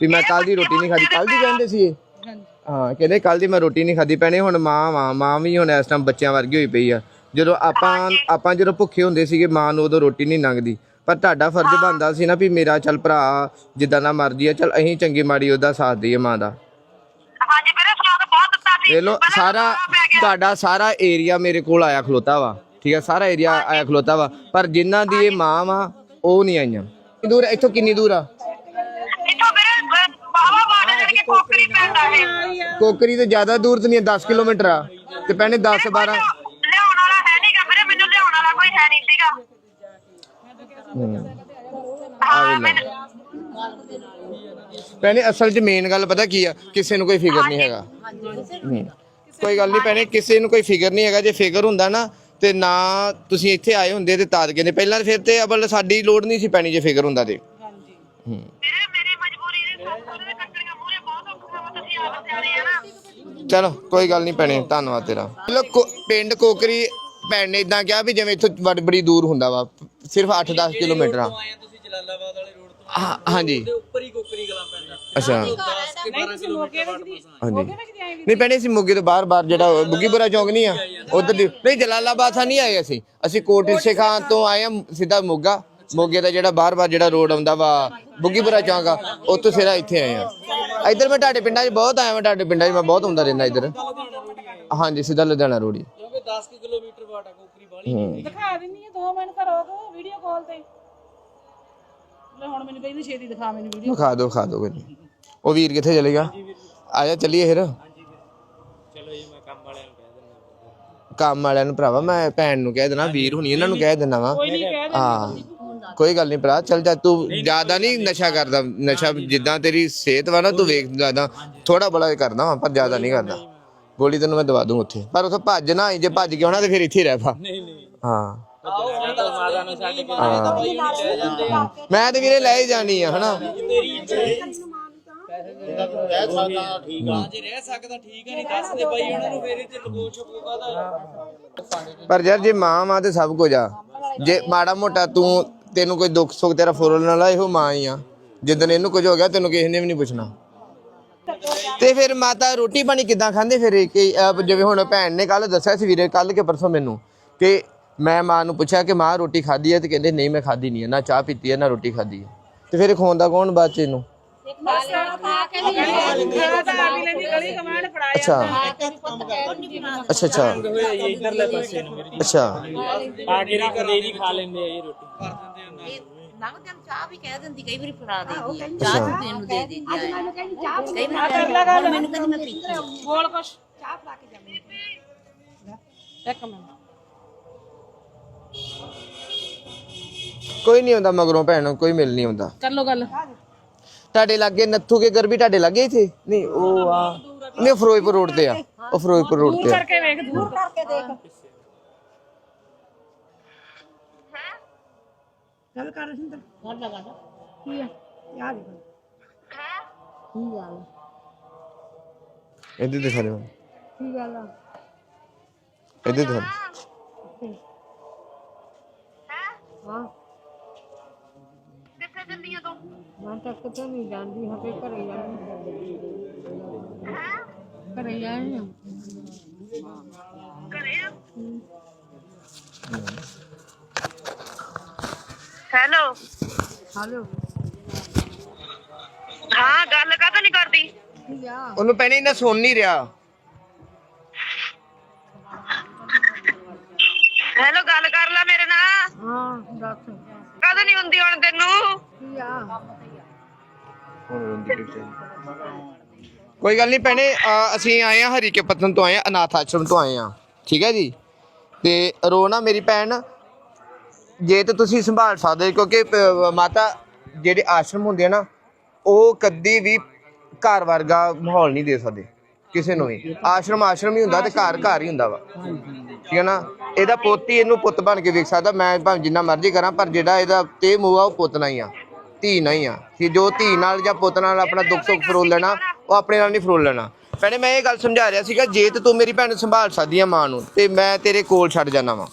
ਵੀ ਮੈਂ ਕੱਲ ਦੀ ਰੋਟੀ ਨਹੀਂ ਖਾਦੀ ਕੱਲ ਦੀ ਕਹਿੰਦੇ ਸੀ ਇਹ? ਹਾਂ ਕਹਿੰਦੇ ਕੱਲ ਦੀ ਮੈਂ ਰੋਟੀ ਨਹੀਂ ਖਾਦੀ ਪੈਣੇ ਹੁਣ ਮਾਂ ਮਾਂ ਮਾਂ ਵੀ ਹੁਣ ਇਸ ਟਾਈਮ ਬੱਚਿਆਂ ਵਰਗੀ ਹੋਈ ਪਈ ਆ। ਜਦੋਂ ਆਪਾਂ ਆਪਾਂ ਜਦੋਂ ਭੁੱਖੇ ਹੁੰਦੇ ਸੀਗੇ ਮਾਂ ਨੂੰ ਉਦੋਂ ਰੋਟੀ ਨਹੀਂ ਲੰਘਦੀ। ਪਰ ਤੁਹਾਡਾ ਫਰਜ਼ ਬਣਦਾ ਸੀ ਨਾ ਵੀ ਮੇਰਾ ਚੱਲ ਭਰਾ ਜਿੱਦਾਂ ਦਾ ਮਰਜ਼ੀ ਆ ਚੱਲ ਅਸੀਂ ਚੰਗੀ ਮਾੜੀ ਉਹਦਾ ਸਾਥ ਦਈਏ ਮਾਂ ਦਾ। ਹਾਂਜੀ ਵੀਰੇ ਸਾਥ ਬਹੁਤ ਦਿੱਤਾ ਸੀ। ਪਹਿਲਾਂ ਸਾਰਾ ਰੌਲਾ ਪੈ ਗਿਆ। ਤੁਹਾਡਾ ਸਾਰਾ ਏਰੀਆ ਮੇਰੇ ਕੋਲ ਆਇਆ ਖਲੋਤਾ ਵਾ ਠੀਕ ਹੈ ਸਾਰਾ ਏਰੀਆ ਆਇਆ ਖਲੋਤਾ ਵਾ ਪਰ ਜਿਨ੍ਹਾਂ ਦੀ ਇਹ ਮਾਂ ਵਾ ਉਹ ਨਹੀਂ ਆਈਆਂ। ਕਿੰਨੀ ਦੂਰ ਇੱਥੋਂ ਕਿੰਨੀ ਦੂਰ ਆ? ਇੱਥੋਂ ਵੀਰੇ ਬਾਵਾ ਬਾੜੇ ਜਿਹੜੇ ਕਿ ਕੋਕਰੀ ਆ ਇਹ। ਕੋਕਰੀ ਤੋਂ ਜ਼ਿਆਦਾ ਦੂਰ ਤੇ ਨਹੀਂ 10 ਕਿਲੋਮੀਟਰ ਆ ਤੇ ਪੈਣੇ 10 12 ਲਿਆਉਣ ਵਾਲਾ ਹੈ ਨਹੀਂਗਾ ਵੀਰੇ ਮੈਨੂੰ ਲਿਆਉਣ ਵਾਲਾ ਕੋਈ ਹੈ ਨਹੀਂ ਸੀਗਾ ਹਾਂ। ਮੈਨੂੰ ਪੈਣੇ ਅਸਲ 'ਚ ਮੇਨ ਗੱਲ ਪਤਾ ਕੀ ਆ? ਕਿਸੇ ਨੂੰ ਕੋਈ ਫਿਕਰ ਨਹੀਂ ਹੈਗਾ। ਹੂੰ। ਕੋਈ ਗੱਲ ਨਹੀਂ ਪੈਣੇ ਕਿਸੇ ਨੂੰ ਕੋਈ ਫਿਕਰ ਨਹੀਂ ਹੈਗਾ। ਜੇ ਫਿਕਰ ਹੁੰਦਾ ਨਾ, ਤੇ ਨਾ ਤੁਸੀਂ ਇੱਥੇ ਆਏ ਹੁੰਦੇ ਤੇ ਤਾਦ ਕਹਿੰਦੇ। ਪਹਿਲਾਂ ਫਿਰ ਤੇ ਅਬਲ ਸਾਡੀ ਲੋੜ ਨਹੀਂ ਸੀ ਪੈਣੀ ਜੇ ਫਿਕਰ ਹੁੰਦਾ ਤੇ। ਹੂੰ। ਵੀਰੇ ਮੇਰੀ ਮਜਬੂਰੀ ਦੇ ਸਾਹਮਣੇ ਦੇ ਕੱਟੜੀਆਂ ਮੂਰੇ ਬਹੁਤ ਔਖਾ ਵਾ ਤੁਸੀਂ ਆਪ ਸਿਆਣੇ ਆ ਨਾ ਚਲੋ, ਕੋਈ ਗੱਲ ਨਹੀਂ ਭੈਣੇ, ਧੰਨਵਾਦ ਤੇਰਾ। ਮਤਲਬ ਕੋ- ਪਿੰਡ ਕੋਕਰੀ ਭੈਣ ਨੇ ਇਦਾਂ ਕਿਹਾ ਵੀ ਜਿਵੇਂ ਇੱਥੋਂ ਬੜੀ ਬੜੀ ਦੂਰ ਹੁੰਦਾ ਵਾ। ਸਿਰਫ 8-10 ਕਿਲੋਮੀਟਰ ਆ। ਤੁਸੀਂ ਜਲਾਲਾਬਾਦ ਵਾਲੇ ਰੋਡ ਤੋਂ। ਹਾਂ- ਹਾਂਜੀ। ਉੱਪਰ ਹੀ ਕੋਕਰੀ ਕਲਾ ਪੈਂਦਾ। ਅੱਛਾ। ਨਹੀਂ ਤੁਸੀਂ ਮੋਗੇ ਵਿੱਚ ਦੀ ਹਾਂਜੀ। ਨਹੀਂ ਭੈਣੇ ਅਸੀਂ ਮੋਗੇ ਤੋਂ ਬਾਹਰ-ਬਾਹਰ ਜਿਹੜਾ ਬੁੱਗੀਪੁਰਾ ਚੌਂਕ ਨਹੀਂ ਆ? ਉਧਰ ਦੀ ਨਹੀਂ ਜਲਾਲਾਬਾਦ ਸਾ ਨਹੀਂ ਆਏ ਅਸੀਂ। ਅਸੀਂ ਕੋਟ ਖਾਨ ਤੋਂ ਆਏ ਆ ਸਿੱਧਾ ਮੋਗਾ। ਮੋਗੇ ਦਾ ਜਿਹੜਾ ਬਾਹਰ-ਬਾਹਰ ਜਿਹੜਾ ਰੋਡ ਆਉਂਦਾ ਵਾ ਬੁੱਗੀਪੁਰਾ ਚੌਂਕ ਆ ਉੱਥੋਂ ਸਿੱਧਾ ਇੱਥੇ ਆਏ ਆ। ਇੱਧਰ ਮੈਂ ਤੁਹਾਡੇ ਪਿੰਡਾਂ 'ਚ ਬਹੁਤ ਆਇਆ ਮੈਂ ਤੁਹਾਡੇ ਪਿੰਡਾਂ 'ਚ ਮੈਂ ਬਹੁਤ ਆਉਂਦਾ ਰਹਿੰਦਾ ਇੱਧਰ। ਹਾਂਜੀ ਸਿੱਧਾ ਲੁਧਿਆਣਾ ਰੋਡ ਹੀ ਕਿਉਂਕਿ 10 ਕਿਲੋਮੀਟਰ ਵਾਟਾ ਕੋਕਰੀ ਵਾਲੀ ਹੂੰ। ਦਿਖਾ ਦਿੰਨੀ ਆ 2 ਮਿੰਟ ਕਰੋ ਵੀਡੀਓ ਕਾਲ ਤੇ। ਲੈ ਹੁਣ ਮੈਨੂੰ ਕਹਿੰਦੀ ਛੇਤੀ ਦਿਖਾ ਮੈਨੂੰ ਵੀਡੀਓ ਖਾ ਦੋ ਖਾ ਦੋ ਕੋਈ ਨੀ। ਉਹ ਵੀਰ ਕਿੱਥੇ ਚਲੇਗਾ ਆ ਜਾ ਚੱਲੀਏ ਫਿਰ। ਚਲੋ ਜੀ ਮੈਂ ਕੰਮ ਵਾਲਿਆਂ ਨੂੰ ਕਹਿ ਦਿੰਦਾ ਕੰਮ ਵਾਲਿਆਂ ਨੂੰ ਭਰਾਵਾ ਮੈਂ ਭੈਣ ਨੂੰ ਕਹਿ ਦੇਣਾ ਵੀਰ ਹੁਣੀ ਇਹਨਾਂ ਨੂੰ ਕਹਿ ਦੇਣਾ ਵਾ। ਕੋਈ ਨਹੀਂ ਕਹਿ ਦੇ ਹਾਂ। ਕੋਈ ਗੱਲ ਨਹੀਂ ਭਰਾ ਚੱਲ ਜਾ ਤੂੰ ਜ਼ਿਆਦਾ ਨਹੀਂ ਨਸ਼ਾ ਕਰਦਾ ਨਸ਼ਾ ਜਿੱਦਾਂ ਤੇਰੀ ਸਿਹਤ ਵਾ ਨਾ ਤੂੰ ਵੇਖ ਜ਼ਿਆਦਾ ਥੋੜਾ ਬੜਾ ਕਰਦਾ ਵਾਂ ਪਰ ਜ਼ਿਆਦਾ ਨਹੀਂ ਕਰਦਾ। ਗੋਲੀ ਤੈਨੂੰ ਮੈਂ ਦਵਾ ਦੂੰ ਉੱਥੇ। ਪਰ ਉੱਥੇ ਭੱਜ ਨਾ ਆਈ ਜੇ ਭੱਜ ਕੇ ਆਉਣਾ ਤੇ ਫਿਰ ਇੱਥੇ ਹੀ ਰਹਿ ਪਾ। ਨਹੀਂ ਨਹੀਂ। ਹਾਂ। ਮੈਂ ਤਾਂ ਵੀਰੇ ਲੈ ਹੀ ਜਾਣੀ ਆ ਹਨਾ। ਹਾਂ। ਜੇ ਰਹਿ ਸਕਦਾ ਠੀਕ ਹੈ ਨਹੀਂ ਦੱਸ ਦੇ ਬਾਈ ਉਹਨਾਂ ਨੂੰ ਫੇਰ ਇਹ ਤੇ ਲਗੋ ਛਪੋ ਕਾਦਾ ਪਰ ਯਾਰ ਜੇ ਮਾਂ ਮਾਂ ਤੇ ਸਭ ਕੁਝ ਆ। ਜੇ ਮਾੜਾ ਮੋਟਾ ਤੂੰ ਤੈਨੂੰ ਕੋਈ ਦੁੱਖ ਸੁੱਖ ਤੇਰਾ ਫੁਰਲ ਨਾਲ ਆ ਇਹੋ ਮਾਂ ਹੀ ਆ। ਜਿੱਦਣ ਇਹਨੂੰ ਕੁਝ ਹੋ ਗਿਆ ਤੈਨੂੰ ਕਿਸੇ ਨੇ ਵੀ ਨਹੀਂ ਪੁੱਛਣਾ। ਤੇ ਫਿਰ ਮਾਤਾ ਰੋਟੀ ਪਾਣੀ ਕਿੱਦਾਂ ਖਾਂਦੇ? ਫਿਰ ਇਹ ਕਿ, ਅਹ, ਜਿਵੇਂ ਹੁਣ ਭੈਣ ਨੇ ਕੱਲ ਦੱਸਿਆ ਸੀ ਵੀਰੇ ਕੱਲ ਕੇ ਪਰਸੋਂ ਮੈਨੂੰ ਕਿ ਮੈਂ ਮਾਂ ਨੂੰ ਪੁੱਛਿਆ ਕਿ ਮਾਂ ਰੋਟੀ ਖਾਧੀ ਹੈ? ਤੇ ਕਹਿੰਦੇ, ਨਹੀਂ, ਮੈਂ ਖਾਧੀ ਨਹੀਂ ਹੈ, ਨਾ ਚਾਹ ਪੀਤੀ ਹੈ, ਨਾ ਰੋਟੀ ਖਾਧੀ ਹੈ। ਤੇ ਫਿਰ ਖਵਾਉਂਦਾ ਕੌਣ ਬਾਅਦ ਚ ਇਹਨੂੰ? ਅੱਛਾ। ਅੱਛਾ ਅੱਛਾ। ਇਧਰਲੇ ਪਾਸੇ ਨੂੰ ਅੱਛਾ। ਆ ਕੇ ਨਹੀਂ ਖਾ ਲੈਂਦੇ ਆ ਇਹ ਰੋਟੀ। ਲੰਘਦਿਆਂ ਨੂੰ ਚਾਹ ਵੀ ਕਹਿ ਦਿੰਦੀ ਕਈ ਵਾਰੀ ਫੜਾ ਦੇਦੀ ਆ ਚਾਹ ਵੀ ਤੈਨੂੰ ਦੇ ਦਿੰਦੀ ਆ। ਕਈ ਵਾਰੀ ਹੁਣ ਮੈਨੂੰ ਕਹਿੰਦੀ ਮੈਂ ਪੀਤੀ ਆ। ਬੋਲ ਕੁਛ। ਚਾਹ ਫੜਾ ਕੇ ਜਾਂਦੀ ਇੱਕ ਮਿੰਟ। ਕੋਈ ਨਹੀਂ ਆਉਂਦਾ ਮਗਰੋਂ ਭੈਣ ਕੋਈ ਮਿਲ ਨਹੀਂ ਆਉਂਦਾ। ਕਰ ਲੋ ਗੱਲ। ਤੁਹਾਡੇ ਲਾਗੇ ਨੱਥੂ ਕੇ ਘਰ ਵੀ ਤੁਹਾਡੇ ਲਾਗੇ ਇੱਥੇ? ਨਹੀਂ ਉਹ ਆ। ਨਹੀਂ ਉਹ ਫਿਰੋਜ਼ਪੁਰ ਰੋਡ ਤੇ ਆ। ਉਹ ਫਿਰੋਜ਼ਪੁਰ ਰੋਡ ਦੂਰ ਤੇ ਆ। ਕਰਕੇ ਵੇਖ ਦੂਰ ਕਰਕੇ ਦੇਖ। ਇੱਧਰ ਦਿਖਾ ਦਿਓ ਕੀ ਗੱਲ ਆ? ਇੱਧਰ ਦਿਖਾ ਕਿੱਥੇ ਚੱਲੀ ਆ ਤੂੰ? ਮੈਂ ਤਾਂ ਕਿਤੇ ਨਹੀਂ ਜਾਂਦੀ ਹਵੇ ਘਰੇ ਜਾਂਦੀ ਘਰੇ ਹਾਂ ਘਰੇ ਆ? ਹੈਲੋ। ਹਾਲੋ। ਹਾਂ ਗੱਲ ਕਾਹਤੋਂ ਨਹੀਂ ਕਰਦੀ? ਕੀ ਆ ਉਹਨੂੰ ਪੈਣੀ ਨਾ ਸੁਣ ਨਹੀਂ ਰਿਹਾ। ਹੈਲੋ ਗੱਲ ਕਰ ਲੈ ਮੇਰੇ ਨਾਲ। ਹਾਂ ਦੱਸ। ਕਦੋਂ ਨਹੀਂ ਹੁੰਦੀ ਹੁਣ ਤੈਨੂੰ? ਕੀ ਆ? ਕੋਈ ਗੱਲ ਨਹੀਂ ਭੈਣੇ ਅ, ਅਸੀਂ ਆਏ ਆ ਹਰੀਕੇ ਪਤਨ ਤੋਂ ਆਏ ਆ ਅਨਾਥ ਆਸ਼ਰਮ ਤੋਂ ਆਏ ਆ ਠੀਕ ਹੈ ਜੀ? ਤੇ ਰੋ ਨਾ ਮੇਰੀ ਭੈਣ ਜੇ ਤਾਂ ਤੁਸੀਂ ਸੰਭਾਲ ਸਕਦੇ ਕਿਉਂਕਿ ਅ, ਮਾਤਾ ਜਿਹੜੇ ਆਸ਼ਰਮ ਹੁੰਦੇ ਆ ਨਾ ਉਹ ਕਦੀ ਵੀ ਘਰ ਵਰਗਾ ਮਾਹੌਲ ਨਹੀਂ ਦੇ ਸਕਦੇ ਕਿਸੇ ਨੂੰ ਵੀ। ਆਸ਼ਰਮ ਆਸ਼ਰਮ ਹੀ ਹੁੰਦਾ ਤੇ ਘਰ ਘਰ ਹੀ ਹੁੰਦਾ ਵਾ। ਠੀਕ ਹੈ ਨਾ? ਇਹਦਾ ਪੁੱਤ ਹੀ ਇਹਨੂੰ ਪੁੱਤ ਬਣ ਕੇ ਵੇਖ ਸਕਦਾ ਮੈਂ ਭਾਵੇਂ ਜਿੰਨਾ ਮਰਜ਼ੀ ਕਰਾਂ ਪਰ ਜਿਹੜਾ ਇਹਦਾ ਤੇ ਮੂੰਹ ਆ ਉਹ ਪੁੱਤ ਨਹੀਂ ਆ ਧੀ ਨਹੀਂ ਆ। ਕਿ ਜੋ ਧੀ ਨਾਲ ਜਾਂ ਪੁੱਤ ਨਾਲ ਆਪਣਾ ਦੁੱਖ ਸੁੱਖ ਫਰੋਲ ਲੈਣਾ ਉਹ ਆਪਣੇ ਨਾਲ ਨਹੀਂ ਫਰੋਲ ਲੈਣਾ। ਭੈਣੇ ਮੈਂ ਇਹ ਗੱਲ ਸਮਝਾ ਰਿਹਾ ਸੀਗਾ ਜੇ ਤੇ ਤੂੰ ਮੇਰੀ ਭੈਣ ਨੂੰ ਸੰਭਾਲ ਸਕਦੀ ਆ ਮਾਂ ਨੂੰ ਤੇ ਮੈਂ ਤੇਰੇ ਕੋਲ ਛੱਡ ਜਾਣਾ ਵਾਂ।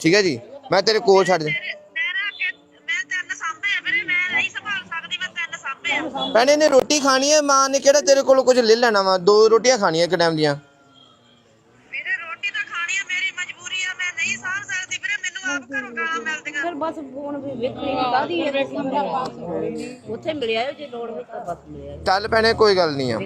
ਠੀਕ ਹੈ ਜੀ? ਮੈਂ ਤੇਰੇ ਕੋਲ ਛੱਡ ਜਾ ਭੈਣੇ ਨੇ ਰੋਟੀ ਖਾਣੀ ਹੈ ਮਾਂ ਨੇ ਕਿਹੜਾ ਤੇਰੇ ਕੋਲੋਂ ਕੁਝ ਲੈ ਲੈਣਾ ਵਾ? ਦੋ ਰੋਟੀਆਂ ਖਾਣੀਆਂ ਇੱਕ ਟਾਈਮ ਦੀਆਂ। ਵੀਰੇ ਰੋਟੀ ਤਾਂ ਖਾਣੀ ਆ ਮੇਰੀ ਮਜਬੂਰੀ ਆ ਮੈਂ ਨਹੀਂ ਸਾਂਭ ਸਕਦੀ। ਵੀਰੇ ਮੈਨੂੰ ਆਪ ਘਰੋਂ ਗਾਲਾਂ ਮਿਲਦੀਆਂ। ਫਿਰ ਬਸ ਫੋਨ ਵੀ ਵੇਖਣੀ ਕਾਦੀ ਹੈ ਉੱਥੇ ਮਿਲਿਆ ਜੇ ਲੋੜ ਹੋਈ ਤਾਂ ਬਸ ਮਿਲਿਆ ਚੱਲ ਭੈਣੇ ਕੋਈ ਗੱਲ ਨਹੀਂ ਆ।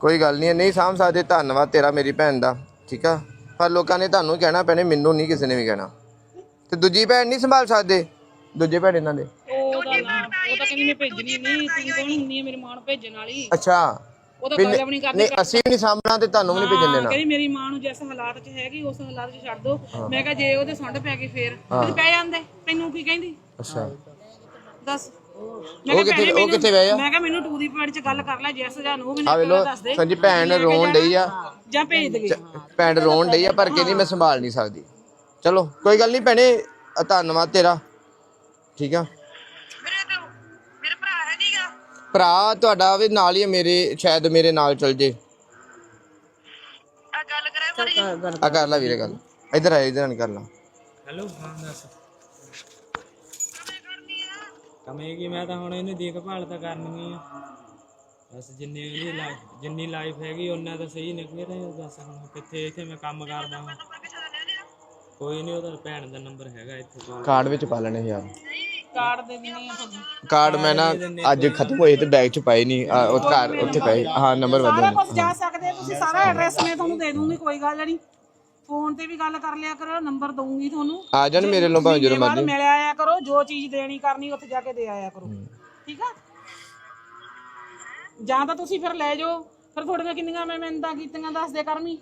ਕੋਈ ਗੱਲ ਨਹੀਂ ਨਹੀਂ ਸਾਂਭ ਸਕਦੇ ਧੰਨਵਾਦ ਤੇਰਾ ਮੇਰੀ ਭੈਣ ਦਾ। ਠੀਕ ਆ? ਪਰ ਲੋਕਾਂ ਨੇ ਤੁਹਾਨੂੰ ਕਹਿਣਾ ਪੈਣੇ ਮੈਨੂੰ ਨਹੀਂ ਕਿਸੇ ਨੇ ਵੀ ਕਹਿਣਾ। ਤੇ ਦੂਜੀ ਭੈਣ ਨਹੀਂ ਸੰਭਾਲ ਸਕਦੇ ਦੂਜੇ ਭੈਣ ਇਹਨਾਂ ਦੇ। ਉਹ ਤਾਂ ਨਾ ਉਹ ਤਾਂ ਕਹਿੰਦੀ ਮੈਂ ਭੇਜਣੀ ਨਹੀਂ ਤੂੰ ਕੌਣ ਹੁੰਦੀ ਹੈ ਮੇਰੀ ਮਾਂ ਨੂੰ ਭੇਜਣ ਵਾਲੀ? ਅੱਛਾ। ਉਹ ਤਾਂ ਵੀ ਗੱਲ ਨਹੀਂ ਆਪਣੀ ਕਰਦੀ ਨਹੀਂ, ਅਸੀਂ ਵੀ ਨਹੀਂ ਸਾਂਭਣਾ ਤੇ ਤੁਹਾਨੂੰ ਵੀ ਨਹੀਂ ਭੇਜਣ ਦੇਣਾ। ਕਹਿੰਦੀ ਮੇਰੀ ਮਾਂ ਨੂੰ ਜਿਸ ਹਾਲਾਤ 'ਚ ਹੈਗੀ ਉਸ ਹਾਲਾਤ 'ਚ ਛੱਡ ਦੋ। ਮੈਂ ਕਿਹਾ ਜੇ ਉਹਦੇ ਸੁੰਡ ਪੈ ਗਈ ਫੇਰ। ਤੇ ਪੈ ਜਾਂਦੇ ਤੈਨੂੰ ਕੀ ਕਹਿੰਦੀ? ਅੱਛਾ। ਦੱਸ। ਉਹ ਕਿੱਥੇ ਉਹ ਕਿੱਥੇ ਬਹਿ ਆ ਮੈਂ ਕਿਹਾ ਮੈਨੂੰ ਟੂ ਦੀ ਪੁਆਇੰਟ 'ਚ ਗੱਲ ਕਰ ਲੈ ਜਿਸ ਜਾਂ ਨੂੰ ਆ ਮੈਨੂੰ ਵੇਲੋ ਦੱਸ ਦੇ ਸੰਜੀ ਭੈਣ ਰੋਣ ਡਈ ਆ। ਜਾਂ ਭੇਜ ਦੇ ਭੈਣ ਰੋਣ ਡਈ ਆ ਪਰ ਕਹਿੰਦੀ ਮੈਂ ਸੰਭਾਲ ਨਹੀਂ ਸਕਦੀ। ਚਲੋ ਕੋਈ ਗੱਲ ਨਹੀਂ ਭੈਣੇ ਧੰਨਵਾਦ ਤੇਰਾ। ਠੀਕ ਆ? ਵੀਰੇ ਤੂੰ ਮੇਰਾ ਭਰਾ ਹੈ ਨਹੀਂਗਾ ਭਰਾ ਤੁਹਾਡਾ ਵੀ ਨਾਲ ਹੀ ਆ ਮੇਰੇ ਸ਼ਾਇਦ ਮੇਰੇ ਨਾਲ ਚਲ ਜੇ। ਆ ਗੱਲ ਕਰੇ ਮਰੀ ਆ ਕਰ ਲੈ ਵੀਰੇ ਗੱਲ। ਇੱਧਰ ਆ ਇੱਧਰ ਆ ਕਰ ਲਾ ਹੈਲੋ ਹਾਂ ਦੱਸ। ਕਮੇ ਕੀ ਮੈਂ ਤਾਂ ਹੁਣ ਇਹਨੂੰ ਦੇਖਭਾਲ ਤਾਂ ਕਰਨੀ ਆ। ਬਸ ਜਿੰਨੀ ਇਹਦੀ ਲਾਈਫ ਜਿੰਨੀ ਲਾਈਫ ਹੈਗੀ ਉਹਨਾਂ ਤਾਂ ਸਹੀ ਨਿਕਲੇ ਤਾਂ ਦੱਸ ਹੁਣ ਕਿੱਥੇ ਇੱਥੇ ਮੈਂ ਕੰਮ ਕਰਦਾ ਹਾਂ ਕੋਈ ਨਹੀਂ ਉਹਦਾ ਭੈਣ ਦਾ ਨੰਬਰ ਹੈਗਾ ਇੱਥੇ। ਕੋਲ ਕਾਰਡ ਵਿੱਚ ਪਾ ਲੈਣੇ ਯਾਰ ਕਾਰਡ ਦੇ ਦੇਣੀ ਆ ਤੁਹਾਨੂੰ। ਕਾਰਡ ਮੈਂ ਨਾ ਅੱਜ ਖਤਮ ਹੋਏ ਤੇ ਬੈਗ ਚ ਪਾਏ ਨਹੀਂ ਆ, ਉਹ ਘਰ ਉੱਥੇ ਪਏ। ਹਾਂ ਨੰਬਰ ਸਾਰਾ ਕੁਝ ਜਾ ਸਕਦੇ ਆ, ਤੁਸੀਂ ਸਾਰਾ ਐਡਰੈਸ ਮੈਂ ਤੁਹਾਨੂੰ ਦੇ ਦੂੰਗੀ ਕੋਈ ਗੱਲ ਨਹੀਂ ਫੋਨ ਤੇ ਵੀ ਗੱਲ ਕਰ ਲਿਆ ਕਰੋ ਨੰਬਰ ਦਊਂਗੀ ਤੁਹਾਨੂੰ। ਆ ਜਾਣ ਮੇਰੇ ਲੋਂ ਭਾਵੇਂ ਜਦੋਂ ਮਰਜ਼ੀ ਮਿਲ ਆਇਆ ਕਰੋ ਜੋ ਚੀਜ਼ ਦੇਣੀ ਕਰਨੀ ਉੱਥੇ ਜਾ ਕੇ ਦੇ ਆਇਆ ਕਰੋ। ਠੀਕ ਆ? ਜਾਂ ਤਾਂ ਤੁਸੀਂ ਫਿਰ ਲੈ ਜਾਓ ਫਿਰ ਤੁਹਾਡੀਆਂ ਕਿੰਨੀਆਂ ਮੈਂ ਮਿਹਨਤਾਂ ਕੀਤੀਆਂ ਦੱਸ ਦੇ ਕਰਮੀ।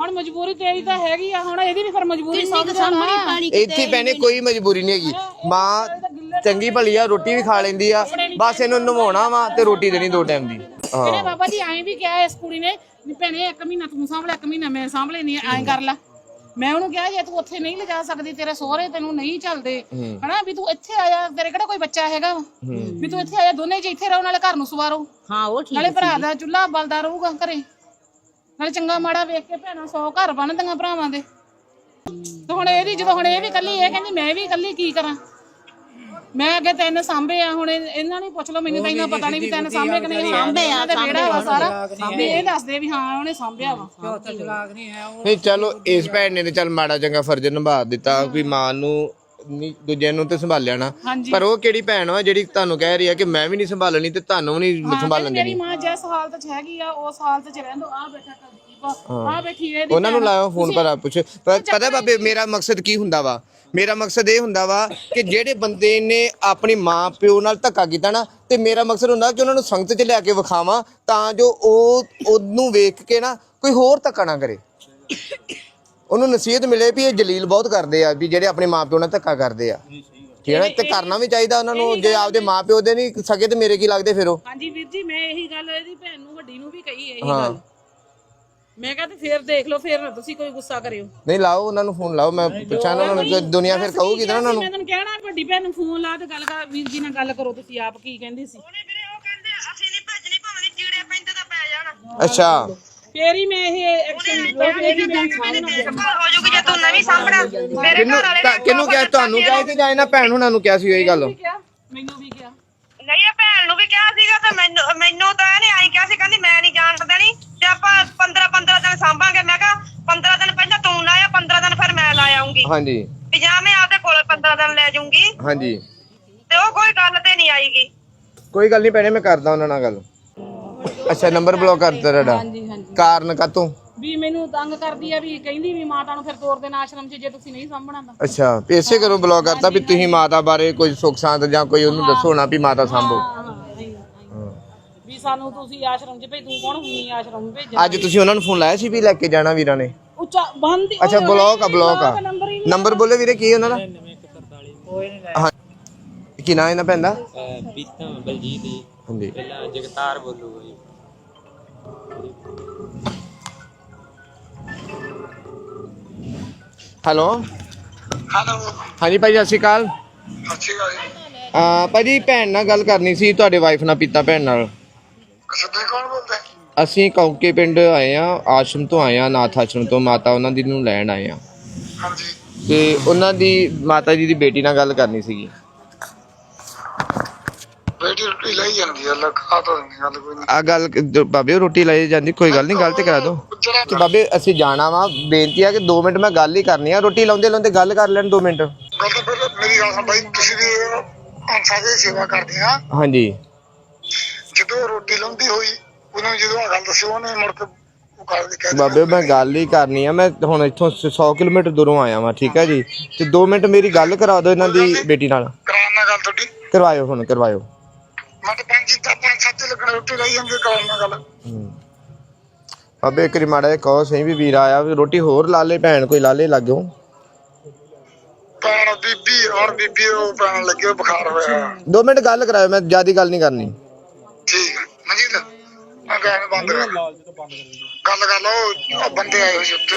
ਹੁਣ ਮਜਬੂਰੀ ਤੇਰੀ ਤਾਂ ਹੈਗੀ ਆ ਹੁਣ ਇਹਦੀ ਵੀ ਫਿਰ ਮਜਬੂਰੀ ਸਮਝ ਜਾਣਾ। ਇੱਥੇ ਭੈਣੇ ਕੋਈ ਮਜਬੂਰੀ ਨਹੀਂ ਹੈਗੀ। ਮਾਂ ਚੰਗੀ ਭਲੀ ਆ ਰੋਟੀ ਵੀ ਖਾ ਲੈਂਦੀ ਆ ਬਸ ਇਹਨੂੰ ਨਵਾਉਣਾ ਵਾ ਤੇ ਰੋਟੀ ਦੇਣੀ ਦੋ ਟਾਈਮ ਦੀ। ਇਹਨੇ ਬਾਬਾ ਜੀ ਐਂ ਵੀ ਕਿਹਾ ਇਸ ਕੁੜੀ ਨੇ ਵੀ ਭੈਣੇ ਇੱਕ ਮਹੀਨਾ ਤੂੰ ਸਾਂਭ ਲੈ ਇੱਕ ਮਹੀਨਾ ਮੈਂ ਸਾਂਭ ਲੈਣੀ ਐਂ ਕਰ ਲੈ। ਮੈਂ ਉਹਨੂੰ ਕਿਹਾ ਜੇ ਤੂੰ ਉੱਥੇ ਨਹੀਂ ਲਿਜਾ ਸਕਦੀ ਤੇਰੇ ਸਹੁਰੇ ਤੈਨੂੰ ਨਹੀਂ ਚੱਲਦੇ। ਹਨਾ ਵੀ ਤੂੰ ਇੱਥੇ ਆਇਆ ਤੇਰੇ ਕਿਹੜਾ ਕੋਈ ਬੱਚਾ ਹੈਗਾ ਵਾ? ਵੀ ਤੂੰ ਇੱਥੇ ਆਇਆ ਦੋਨੇ ਜੀ ਇੱਥੇ ਰਹੋ ਨਾਲੇ ਘਰ ਨੂੰ ਸਵਾਰੋ। ਹਾਂ ਉਹ ਠੀਕ ਨਾਲੇ ਭਰਾ ਦਾ ਚੁੱਲ੍ਹਾ ਬਲਦਾ ਰਹੂਗਾ ਘਰੇ। ਨਾਲੇ ਚੰਗਾ ਮਾੜਾ ਵੇਖ ਕੇ ਭੈਣਾਂ ਸੌ ਘਰ ਬਣਦੀਆਂ ਭਰਾਵਾਂ ਦੇ। ਤੇ ਹੁਣ ਇਹਦੀ ਜਦੋਂ ਹੁਣ ਇਹ ਵੀ ਕੱਲੀ ਇਹ ਕਹਿੰਦੀ ਮੈਂ ਵੀ ਕੱਲੀ ਕੀ ਕਰਾਂ? ਮੈਂ ਅੱਗੇ ਤਿੰਨ ਸਾਂਭੇ ਆ ਹੁਣ ਇਹ- ਇਹਨਾਂ ਨੂੰ ਪੁੱਛ ਲਓ ਮੈਨੂੰ ਤਾਂ ਇਹਨਾਂ ਪਤਾ ਨਹੀਂ ਵੀ ਤਿੰਨ ਸਾਂਭੇ ਕਿ ਨਹੀਂ ਸਾਂਭੇ ਆ ਤੇ ਵਿਹੜਾ ਵਾ ਸਾਰਾ। ਵੀ ਇਹ ਦੱਸਦੇ ਵੀ ਹਾਂ ਉਹਨੇ ਸਾਂਭਿਆ ਵਾ। ਨਹੀਂ ਚਲੋ ਇਸ ਭੈਣ ਨੇ ਤੇ ਚੱਲ ਮਾੜਾ ਚੰਗਾ ਫਰਜ਼ ਨਿਭਾ ਦਿੱਤਾ ਵੀ ਮਾਂ ਨੂੰ ਦੂਜਿਆਂ ਨੂੰ ਤੇ ਸੰਭਾਲਿਆ ਨਾ ਹਾਂਜੀ। ਪਰ ਉਹ ਕਿਹੜੀ ਭੈਣ ਵਾ ਜਿਹੜੀ ਤੁਹਾਨੂੰ ਕਹਿ ਰਹੀ ਆ ਕਿ ਮੈਂ ਵੀ ਨਹੀਂ ਸੰਭਾਲਣੀ ਤੇ ਤੁਹਾਨੂੰ ਵੀ ਨਹੀਂ ਸੰਭਾਲਣ ਮੇਰੀ ਦੇਣੀ। ਮਾਂ ਜਿਸ ਹਾਲਤ 'ਚ ਹੈਗੀ ਆ ਉਸ ਹਾਲਤ 'ਚ ਰਹਿੰਦੋ ਆ ਬੈਠਾ ਕੁਲਦੀਪ ਆ ਬੈਠੀ ਇਹਦੀ ਉਹਨਾਂ ਨੂੰ ਭੈਣ। ਫੋਨ ਪਰ ਆ ਪੁੱਛ। ਪਰ ਪਤਾ ਬਾਬੇ ਮੇਰਾ ਮਕਸਦ ਕੀ ਹੁੰਦਾ ਵਾ? ਮੇਰਾ ਮਕਸਦ ਇਹ ਹੁੰਦਾ ਵਾ ਕਿ ਜਿਹੜੇ ਬੰਦੇ ਨੇ ਆਪਣੀ ਮਾਂ ਪਿਓ ਨਾਲ ਧੱਕਾ ਕੀਤਾ ਨਾ ਤੇ ਮੇਰਾ ਮਕਸਦ ਹੁੰਦਾ ਕਿ ਉਹਨਾਂ ਨੂੰ ਸੰਗਤ 'ਚ ਲਿਆ ਕੇ ਵਿਖਾਵਾਂ ਤਾਂ ਜੋ ਉਹ ਉਹਨੂੰ ਵੇਖ ਕੇ ਨਾ ਕੋਈ ਹੋਰ ਧੱਕਾ ਨਾ ਕਰੇ। ਉਹਨੂੰ ਨਸੀਹਤ ਮਿਲੇ ਵੀ ਇਹ ਜਲੀਲ ਬਹੁਤ ਕਰਦੇ ਆ ਵੀ ਜਿਹੜੇ ਆਪਣੇ ਮਾਂ ਪਿਓ ਨਾਲ ਧੱਕਾ ਕਰਦੇ ਆ। ਠੀਕ ਹੈ ਨਾ? ਤੇ ਕਰਨਾ ਵੀ ਚਾਹੀਦਾ ਉਹਨਾਂ ਨੂੰ ਜੇ ਆਪਦੇ ਮਾਂ ਪਿਓ ਦੇ ਨਹੀਂ ਸਕੇ ਤੇ ਮੇਰੇ ਕੀ ਲੱਗਦੇ ਫਿਰ ਉਹ? ਹਾਂਜੀ ਵੀਰ ਜੀ ਮੈਂ ਇਹੀ ਗੱਲ ਇਹਦੀ ਭੈਣ ਨੂੰ ਵੱਡੀ ਨੂੰ ਵੀ ਕਹੀ ਇਹੀ ਹਾਂ। ਗੱਲ। ਮੈਂ ਕਿਹਾ ਤੇ ਫੇਰ ਦੇਖ ਲਓ ਫੇਰ ਨਾ ਤੁਸੀਂ ਕੋਈ ਗੁੱਸਾ ਕਰਿਓ। ਨਹੀਂ ਲਾਓ ਉਹਨਾਂ ਨੂੰ ਫੋਨ ਲਾਓ ਮੈਂ ਪੁੱਛਾਂ ਨਾ ਉਹਨਾਂ ਨੂੰ ਦੁਨੀਆ ਫਿਰ ਕਹੂਗੀ ਤਾਂ ਉਹਨਾਂ ਨੂੰ। ਮੈਂ ਤੁਹਾਨੂੰ ਕਹਿਣਾ ਵੱਡੀ ਭੈਣ ਨੂੰ ਫੋਨ ਲਾ ਤੇ ਗੱਲ ਕਰ ਵੀਰ ਜੀ ਨਾਲ ਗੱਲ ਕਰੋ ਤੁਸੀਂ ਆਪ ਕੀ ਕਹਿੰਦੀ ਸੀ? ਉਹਨੇ ਵੀਰੇ ਉਹ ਕਹਿੰਦੇ ਅਸੀਂ ਨਹੀਂ ਭੇਜਣੀ ਭਾਵੇਂ ਕੀੜੇ ਪੈਂਦੇ ਤਾਂ ਪੈ ਜਾਣ। ਅੱਛਾ। ਫੇਰ ਹੀ ਮੈਂ ਇਹ ਐਕਸ਼ਨ ਲਿਆ ਫੇਰ ਹੀ ਮੈਂ ਸਾਹਮਣੇ ਹੋ ਜੂਗੀ ਜੇ ਤੂੰ ਨਹੀਂ ਸਾਂਭਣਾ। ਮੇਰੇ ਘਰ ਵਾਲੇ ਤਾਂ- ਕਿਹਨੂੰ ਕਿਹਾ? ਤੁਹਾਨੂੰ ਕਿਹਾ ਸੀ ਜਾਂ ਇਹਨਾਂ ਭੈਣ ਹੁਣਾਂ ਨੂੰ ਕਿਹਾ ਸੀ ਇਹ ਗੱਲ? ਮੈਨੂੰ ਵੀ ਕਿਹਾ ਨਹੀਂ ਇਹ ਭੈਣ ਨੂੰ ਵੀ ਕਿਹਾ ਸੀਗਾ ਤੇ ਮੈਨੂੰ ਮੈਨੂੰ ਤਾਂ ਇਹਨੇ ਆਈ ਕਿਹਾ ਸੀ ਕਹਿੰਦੀ ਮੈਂ ਨਹੀਂ ਜਾਣ ਦੇਣੀ। ਤੇ ਆਪਾਂ 15 15 ਦਿਨ ਸਾਂਭਾਂਗੇ ਮੈਂ ਕਿਹਾ 15 ਦਿਨ ਪਹਿਲਾਂ ਤੂੰ ਲਾਇਆ 15 ਦਿਨ ਫਿਰ ਮੈਂ ਲਾ ਆਉਂਗੀ ਹਾਂਜੀ। ਵੀ ਜਾਂ ਮੈਂ ਆਪਦੇ ਕੋਲ 15 ਦਿਨ ਲੈ ਜਾਊਂਗੀ। ਹਾਂਜੀ। ਤੇ ਉਹ ਕੋਈ ਗੱਲ ਤੇ ਨਹੀਂ ਆਏਗੀ ਕੋਈ ਗੱਲ ਨਹੀਂ ਭੈਣੇ ਮੈਂ ਕਰਦਾ ਉਹਨਾਂ ਨਾਲ ਗੱਲ। ਅੱਛਾ ਨੰਬਰ ਬਲੌਕ ਕਰਤਾ ਤੁਹਾਡਾ। ਹਾਂਜੀ ਹਾਂਜੀ। ਕਾਰਨ ਕਾਤੋਂ? ਵੀ ਮੈਨੂੰ ਤੰਗ ਕਰਦੀ ਆ ਵੀ ਕਹਿੰਦੀ ਵੀ ਮਾਤਾ ਨੂੰ ਫਿਰ ਤੋਰ ਦੇਣਾ ਆਸ਼ਰਮ 'ਚ ਜੇ ਤੁਸੀਂ ਨਹੀਂ ਸਾਂਭਣਾ ਤਾਂ। ਅੱਛਾ ਵੀ ਇਸੇ ਘਰੋਂ ਬਲੌਕ ਕਰਤਾ ਵੀ ਤੁਸੀਂ ਮਾਤਾ ਬਾਰੇ ਕੋਈ ਸੁੱਖ ਸਾਂਦ ਜਾਂ ਕੋਈ ਉਹਨੂੰ ਦੱਸੋ ਨਾ ਵੀ ਮਾਤਾ ਸੰਭੋ। ਹਾਂ, ਹਾਂ, ਇਹੀ, ਇਹੀ। ਵੀ ਸਾਨੂੰ ਤੁਸੀਂ ਆਸ਼ਰਮ 'ਚ ਭੇਜ ਤੂੰ ਕੌਣ ਹੁੰਨੀ ਆਸ਼ਰਮ ਭੇਜ ਅੱਜ ਤੁਸੀਂ ਉਹਨਾਂ ਨੂੰ ਫੋਨ ਲਾਇਆ ਸੀ ਵੀ ਲੈ ਕੇ ਜਾਣਾ ਵੀਰਾਂ ਨੇ? ਉੱਚਾ ਬੰਦ ਅੱਛਾ ਬਲੌਕ ਆ ਬਲੌਕ ਆ। ਨੰਬਰ ਬੋਲੇ ਵੀਰੇ ਕੀ ਉਹਨਾਂ ਦਾ? 9143 ਹਾਂ। ਕੀ ਨਾਂ ਇਹਨਾਂ ਪੈਂਦਾ ਪੀਤਾ ਬਲਜੀਤ ਜੀ। ਹਾਂਜੀ। ਪਹਿਲਾਂ ਜਗਤਾਰ ਬੋਲੂਗਾ ਜੀ ਹੈਲੋ ਹੈਲੋ ਹਾਂਜੀ ਭਾਈ ਸਤਿ ਸ਼੍ਰੀ ਅਕਾਲ। ਸਤਿ ਸ਼੍ਰੀ ਅਕਾਲ ਜੀ। ਭਾਜੀ ਭੈਣ ਨਾਲ ਗੱਲ ਕਰਨੀ ਸੀ ਤੁਹਾਡੇ ਵਾਈਫ ਨਾਲ ਪੀਤਾ ਭੈਣ ਨਾਲ। ਸਿੱਧੇ ਕੌਣ ਬੋਲਦਾ? ਅਸੀਂ ਕੌਕੇ ਪਿੰਡ ਆਏ ਆ ਆਸ਼ਰਮ ਤੋਂ ਆਏ ਆ ਅਨਾਥ ਆਸ਼ਰਮ ਤੋਂ ਮਾਤਾ ਉਹਨਾਂ ਦੀ ਨੂੰ ਲੈਣ ਆਏ ਆ ਹਾਂਜੀ। ਤੇ ਉਹਨਾਂ ਦੀ ਮਾਤਾ ਜੀ ਦੀ ਬੇਟੀ ਨਾਲ ਗੱਲ ਕਰਨੀ ਸੀਗੀ। ਬੇਟੀ ਰੋਟੀ ਲਈ ਜਾਂਦੀ ਹੈ ਲੱਖਾ ਤਾਂ ਨਹੀਂ ਗੱਲ ਕੋਈ ਨਹੀਂ ਆ ਗੱਲ ਕ- ਬਾਬੇ ਉਹ ਰੋਟੀ ਲਾਈ ਜਾਂਦੀ ਕੋਈ ਗੱਲ ਨਹੀਂ ਗੱਲ ਤੇ ਕਰਾ ਦਿਓ ਜਿਹੜਾ ਤੇ ਬਾਬੇ ਅਸੀਂ ਜਾਣਾ ਵਾ ਬੇਨਤੀ ਆ ਕਿ 2 ਮਿੰਟ ਮੈਂ ਗੱਲ ਹੀ ਕਰਨੀ ਆ ਰੋਟੀ ਲਾਉਂਦੇ ਲਾਉਂਦੇ ਗੱਲ ਕਰ ਲੈਣ 2 ਮਿੰਟ। ਗੱਲ ਤਾਂ ਪਹਿਲਾਂ ਮੇਰੀ ਗੱਲ ਸੁਣ ਬਾਈ ਤੁਸੀਂ ਵੀ ਅੰਸਾ ਦੀ ਸੇਵਾ ਕਰਦੇ ਆ। ਹਾਂਜੀ। ਜਦੋਂ ਰੋਟੀ ਲਾਉਂਦੀ ਹੋਈ ਉਹਨੂੰ ਜਦੋਂ ਆ ਗੱਲ ਦੱਸੀ ਉਹਨੇ ਮੁੜ ਕੇ ਉਹ ਗੱਲ ਦੀ ਕਹਿ ਬਾਬੇ ਮੈਂ ਗੱਲ ਹੀ ਕਰਨੀ ਆ ਮੈਂ ਹੁਣ ਇੱਥੋਂ 100 ਕਿਲੋਮੀਟਰ ਦੂਰੋਂ ਆਇਆ ਵਾਂ ਠੀਕ ਹੈ ਜੀ। ਤੇ 2 ਮਿੰਟ ਮੇਰੀ ਗੱਲ ਕਰਾ ਦਿਓ ਇਹਨਾਂ ਦੀ ਬੇਟੀ ਨਾਲ। ਕਰਾਉਣ ਨਾਲ ਗੱਲ ਤੁਹਾਡੀ। ਕਰਵਾਇਓ ਹੁਣ ਕਰਵਾਇਓ। ਮੈਂ ਤਾਂ ਪੰਜ ਤਾਂ ਪੰਜ ਸੱਤ ਲੱਗਣਾ ਰੋਟੀ ਲਈ ਜਾਂਦੀ ਕਰਾਉਣ ਨਾਲ ਗੱਲ। ਬਾਬੇ ਇੱਕ ਵਾਰੀ ਮਾੜਾ ਜਿਹਾ ਕਹੋ ਸਹੀ ਵੀ ਵੀਰ ਆਇਆ ਵੀ ਰੋਟੀ ਹੋਰ ਲਾ ਲੇ ਭੈਣ ਕੋਈ ਲਾ ਲੇ ਲੱਗੋ ਭੈਣ ਬੀਬੀ ਹੁਣ ਬੀਬੀ ਉਹ ਪੈਣ ਲੱਗੇ ਉਹ ਬੁਖਾਰ ਹੋਇਆ। 2 ਮਿੰਟ ਗੱਲ ਕਰਾਇਓ ਮੈਂ ਜ਼ਿਆਦਾ ਗੱਲ ਨਹੀਂ ਕਰਨੀ। ਠੀਕ ਹੈ। ਮਨਜੀਤ ਮੈਂ ਗਾਣ ਬੰਦ ਕਰ। ਗੱਲ ਕਰ ਲਓ ਉਹ ਬੰਦੇ ਆਏ ਹੋਏ ਸੀ ਉੱਤੇ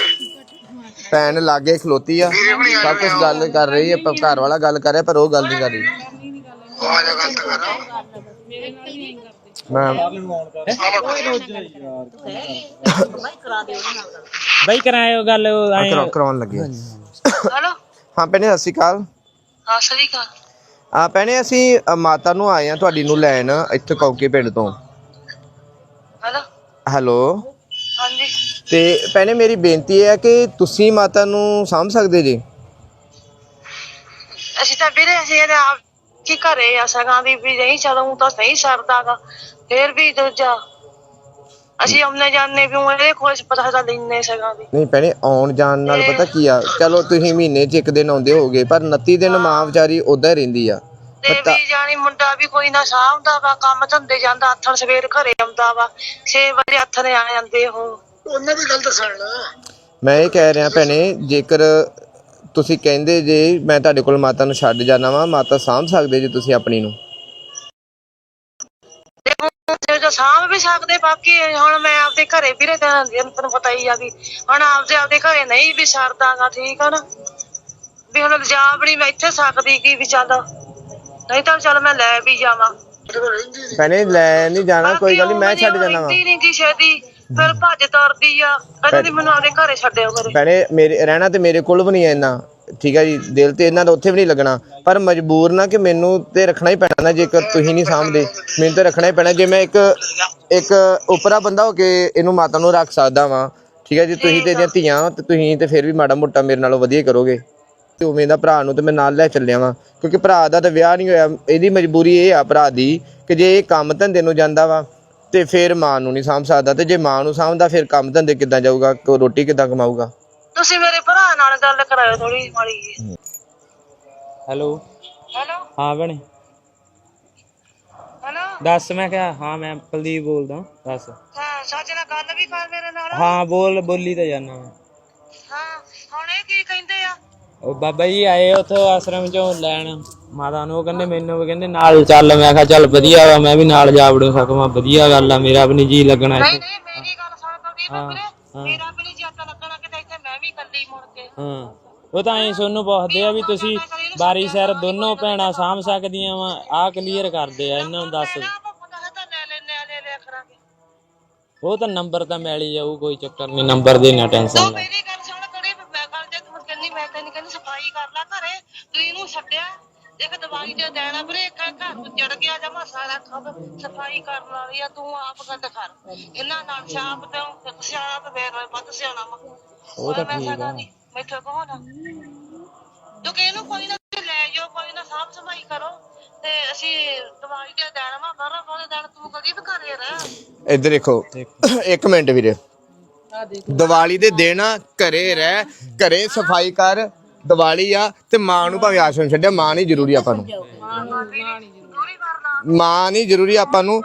ਭੈਣ ਲਾਗੇ ਖਲੋਤੀ ਆ ਵੀਰੇ ਹੁਣੀ ਆਏ ਸਭ ਕੁਝ ਗੱਲ ਕਰ ਰਹੀ ਹੈ ਪਰ ਘਰ ਵਾਲਾ ਗੱਲ ਕਰ ਰਿਹਾ ਪਰ ਉਹ ਗੱਲ ਨਹੀਂ ਕਰ ਰਹੀ। ਉਹ ਆ ਜਾ ਗੱਲ ਤਾਂ ਕਰ। ਮੈਂ ਬਾਈ ਕਰਾਇਓ ਗੱਲ ਉਹ ਆ ਐਂ ਕਰਾ- ਕਰਾਉਣ ਲੱਗੇ। ਹੈਲੋ? ਹਾਂ ਭੈਣੇ ਸਤਿ ਸ਼੍ਰੀ ਅਕਾਲ। ਹਾਂ ਸ੍ਰੀ ਅਕਾਲ। ਆ ਭੈਣੇ ਅਸੀਂ ਅ, ਮਾਤਾ ਨੂੰ ਆਏ ਆ ਤੁਹਾਡੀ ਨੂੰ ਲੈਣ ਇੱਥੇ ਕੌਕੇ ਪਿੰਡ ਤੋਂ। ਹੈਲੋ? ਹੈਲੋ? ਹਾਂਜੀ। ਤੇ ਭੈਣੇ ਮੇਰੀ ਬੇਨਤੀ ਹੈ ਕਿ ਤੁਸੀਂ ਮਾਤਾ ਨੂੰ ਸਾਂਭ ਸਕਦੇ ਜੀ? ਅਸੀਂ ਤਾਂ ਵੀਰੇ ਅਸੀਂ ਇਹਦੇ ਆਪ ਕੀ ਘਰੇ ਆ ਸਗਾਂ ਦੀ ਵੀ ਨਹੀਂ ਚਲੂ ਤਾਂ ਨਹੀਂ ਸਰਦਾਗਾ। ਫੇਰ ਵੀ ਦੂਜਾ। ਅਸੀਂ ਆਉਂਦੇ ਜਾਂਦੇ ਵੀ ਇਹਦੇ ਕੋਲ ਪਤਾ ਤਾਂ ਲੈਨੇ ਸਗਾਂ ਦੀ ਨਹੀਂ ਭੈਣੇ ਆਉਣ ਜਾਣ ਨਾਲ ਪਤਾ ਕੀ ਆ ਚਲੋ ਤੁਸੀਂ ਮਹੀਨੇ 'ਚ ਇੱਕ ਦਿਨ ਆਉਂਦੇ ਹੋਗੇ ਪਰ 29 ਦਿਨ ਮਾਂ ਵਿਚਾਰੀ ਉਦਾਂ ਹੀ ਰਹਿੰਦੀ ਆ। ਤੇ ਵੀ ਜਾਣੀ ਮੁੰਡਾ ਵੀ ਕੋਈ ਨਾ ਸਾਂਭਦਾ ਵਾ ਕੰਮ ਧੰਦੇ ਜਾਂਦਾ ਹੱਥਣ ਸਵੇਰ ਘਰੇ ਆਉਂਦਾ ਵਾ 6 ਵਜੇ ਨੇ ਆ ਜਾਂਦੇ ਉਹ। ਉਹਨੇ ਵੀ ਗੱਲ ਦੱਸਣ। ਨਾ ਮੈਂ ਇਹ ਕਹਿ ਰਿਹਾ ਭੈਣੇ ਜੇਕਰ ਤੁਸੀਂ ਕਹਿੰਦੇ ਜੇ ਮੈਂ ਤੁਹਾਡੇ ਕੋਲ ਮਾਤਾ ਨੂੰ ਛੱਡ ਜਾਣਾ ਵਾ ਮਾਤਾ ਸਾਂਭ ਸਕਦੇ ਜੇ ਤੁਸੀਂ ਆਪਣੀ ਨੂੰ? ਜੇ ਸਾਂਭ ਵੀ ਸਕਦੇ ਬਾਕੀ ਹੁਣ ਮੈਂ ਆਪਦੇ ਘਰੇ ਵੀਰੇ ਤਾਂ ਤੈਨੂੰ ਪਤਾ ਹੀ ਆ ਵੀ ਹੁਣ ਆਪਦੇ ਆਪਦੇ ਘਰੇ ਨਹੀਂ ਵੀ ਸਰਦਾਗਾ ਠੀਕ ਆ ਨਾ? ਵੀ ਹੁਣ ਲਿਜਾ ਵੀ ਨਹੀਂ ਮੈਂ ਇੱਥੇ ਸਕਦੀ ਕੀ ਵੀ ਚੱਲ? ਨਹੀਂ ਤਾਂ ਚੱਲ ਮੈਂ ਲੈ ਵੀ ਜਾਵਾਂ। ਭੈਣੇ ਲੈ ਨਹੀਂ ਜਾਣਾ ਕੋਈ ਗੱਲ ਨਹੀਂ ਮੈਂ ਛੱਡ ਜਾਣਾ ਵਾ। ਨਹੀਂ ਕੀ ਛੇਤੀ। ਫਿਰ ਭੱਜ ਤੁਰਦੀ ਆ। ਕਹਿੰਦੀ ਮੈਨੂੰ ਆਪਦੇ ਘਰੇ ਛੱਡਿਓ ਘਰੇ ਭੈਣੇ, ਮੇਰੇ, ਰਹਿਣਾ ਤੇ ਮੇਰੇ ਕੋਲ ਵੀ ਨਹੀਂ ਇੰਨਾ। ਠੀਕ ਹੈ ਜੀ, ਦਿਲ ਤੇ ਇਹਨਾਂ ਦਾ ਉੱਥੇ ਵੀ ਨਹੀਂ ਲੱਗਣਾ। ਪਰ ਮਜਬੂਰ ਨਾ ਕਿ ਮੈਨੂੰ ਤੇ ਰੱਖਣਾ ਹੀ ਪੈਣਾ ਨਾ ਜੇਕਰ ਤੁਸੀਂ ਨਹੀਂ ਸਾਂਭਦੇ। ਮੈਨੂੰ ਤੇ ਰੱਖਣਾ ਹੀ ਪੈਣਾ, ਜੇ ਮੈਂ ਇੱਕ ਇੱਕ ਉਪਰਾ ਬੰਦਾ ਹੋ ਕੇ ਇਹਨੂੰ ਮਾਤਾ ਨੂੰ ਰੱਖ ਸਕਦਾ ਵਾਂ। ਠੀਕ ਹੈ ਜੀ, ਤੁਸੀਂ ਤੇ ਇਹਦੀਆਂ ਧੀਆਂ ਤੇ ਤੁਸੀਂ ਤੇ ਫਿਰ ਵੀ ਮਾੜਾ ਮੋਟਾ ਮੇਰੇ ਨਾਲੋਂ ਵਧੀਆ ਕਰੋਗੇ। ਤੇ ਉਵੇਂ ਦਾ ਭਰਾ ਨੂੰ ਤੇ ਮੈਂ ਨਾਲ ਲੈ ਚੱਲਿਆ ਵਾਂ। ਕਿਉਂਕਿ ਭਰਾ ਦਾ ਤਾਂ ਵਿਆਹ ਨਹੀਂ ਹੋਇਆ, ਇਹਦੀ ਮਜਬੂਰੀ ਇਹ ਆ ਭਰਾ ਦੀ ਕਿ ਜੇ ਇਹ ਕੰਮ ਧੰਦੇ ਨੂੰ ਜਾਂਦਾ ਵਾ ਤੇ ਫਿਰ ਮਾਂ ਨੂੰ ਨਹੀਂ ਸਾਂਭ ਸਕਦਾ ਤੇ ਜੇ ਮਾਂ ਨੂੰ ਸਾਂਭਦਾ ਫਿਰ ਕੰਮ ਧੰਦੇ ਕਿੱਦਾਂ ਜਾਊਗਾ ਕੋ ਰੋਟੀ ਕਿੱਦਾਂ ਕਮਾਊਗਾ? ਤੁਸੀਂ ਮੇਰੇ ਭਰਾ ਨਾਲ ਗੱਲ ਕਰਾਇਓ ਥੋੜੀ ਮਾੜੀ ਜੀ। ਹੈਲੋ। ਹੈਲੋ। ਹਾਂ ਭੈਣੇ। ਹੈਲੋ। ਦੱਸ ਮੈਂ ਕਿਹਾ ਹਾਂ ਮੈਂ ਕੁਲਦੀਪ ਬੋਲਦਾ ਦੱਸ। ਹਾਂ ਸੱਚ ਨਾਲ ਗੱਲ ਵੀ ਕਰ ਮੇਰੇ ਨਾਲ। ਹਾਂ ਬੋਲ ਬੋਲੀ ਤਾਂ ਜਾਨਾ ਮੈਂ। ਹਾਂ ਹੁਣ ਇਹ ਕੀ ਕਹਿੰਦੇ ਆ? ਉਹ ਬਾਬਾ ਜੀ ਆਏ ਉੱਥੋਂ ਆਸ਼ਰਮ ਚੋਂ ਲੈਣ। ਮਾਤਾ ਨੂੰ ਉਹ ਕਹਿੰਦੇ ਮੈਨੂੰ ਵੀ ਕਹਿੰਦੇ ਨਾਲ ਚੱਲ। ਮੈਂ ਕਿਹਾ ਚੱਲ ਵਧੀਆ ਵਾ ਮੈਂ ਵੀ ਨਾਲ ਜਾ ਵੜੂ। ਸਕਵਾਂ ਵਧੀਆ ਗੱਲ ਆ ਮੇਰਾ ਵੀ ਨੀ ਜੀ ਲੱਗਣਾ ਨਹੀਂ ਇੱਥੇ। ਨਹੀਂ ਮੇਰੀ ਗੱਲ ਸੁਣ ਕੁਲਦੀਪ ਹਾਂ, ਵੀਰੇ ਹਾਂ। ਮੇਰਾ ਵੀ ਨਹੀਂ ਜ਼ਿਆਦਾ ਲੱਗਣਾ ਕਿਤੇ ਇੱਥੇ ਮੈਂ ਵੀ ਇਕੱਲੀ ਮੁੜ ਕੇ। ਹਾਂ। ਉਹ ਤਾਂ ਐ ਸੋਨੂੰ ਪੁੱਛਦੇ ਆ ਵੀ ਤੁਸੀਂ ਬਾਰੀ ਸਿਰ ਦੋਨੋਂ ਭੈਣਾਂ ਸਾਂਭ ਸਕਦੀਆਂ ਵਾ। ਆਹ ਕਲੀਅਰ ਕਰਦੇ ਆ ਇਹਨਾਂ ਨੂੰ ਦੱਸ। ਨਾ ਪਤਾ ਹੈ ਤਾਂ ਲੈ ਲੈਨੇ ਆ ਲੈ ਲਿਆ ਕਰਾਂਗੇ। ਉਹ ਤਾਂ ਨੰਬਰ ਤਾਂ ਮਿਲ ਹੀ ਜਾਊ ਕੋਈ ਚੱਕਰ ਨਹੀਂ ਨੰਬਰ ਦੀ ਨਾ ਟੈਨਸ਼ਨ ਲੈ। ਮੇਰੀ ਗੱਲ ਛੱਡਿਆ ਇੱਕ ਦਵਾਈ ਦੇ ਦੇਣਾ ਵੀਰੇ ਇੱਕ ਘਰ ਨੂੰ ਜੜ ਗਿਆ ਜਮਾ ਸਾਰਾ ਖਬ ਸਫ਼ਾਈ ਕਰਨ ਵਾਲੀ ਆ ਤੂੰ ਆਪ ਗੱਲ ਕਰ ਇਹਨਾਂ ਨਾਲ ਛਾਪ ਤੇ ਸਿਆਣਾ ਤੇ ਫੇਰ ਵੱਧ ਸਿਆਣਾ ਵਾ। ਉਹ ਤਾਂ ਮੈਂ ਠੀਕ ਆ। ਮੈਥੋਂ ਕਹੋ ਨਾ। ਤੂੰ ਕਿ ਇਹਨੂੰ ਕੋਈ ਨਾ ਲੈ ਜਾਓ ਕੋਈ ਨਾ ਸਾਫ਼ ਸਫ਼ਾਈ ਕਰੋ ਤੇ ਅਸੀਂ ਦਵਾਈ ਦੇ ਦੇਣਾ ਵਾ ਬਾਰਾਂ ਬਾਰਾਂ ਦਿਨ ਤੂੰ ਕਦੀ ਵੀ ਘਰੇ ਰਹਿ। ਇੱਧਰ ਦੇਖੋ ਇੱਕ ਮਿੰਟ ਵੀਰੇ। ਦੀਵਾਲੀ ਦੇ ਦਿਨ ਘਰੇ ਰਹਿ ਘਰੇ ਸਫ਼ਾਈ ਕਰ ਦੀਵਾਲੀ ਆ ਤੇ ਮਾਂ ਨੂੰ ਭਾਵੇਂ ਆਸ਼ਰਮ ਛੱਡਿਆ ਮਾਂ ਨਹੀਂ ਜ਼ਰੂਰੀ ਆਪਾਂ ਨੂੰ। ਮਾਂ ਨਹੀਂ ਜ਼ਰੂਰੀ ਆਪਾਂ ਨੂੰ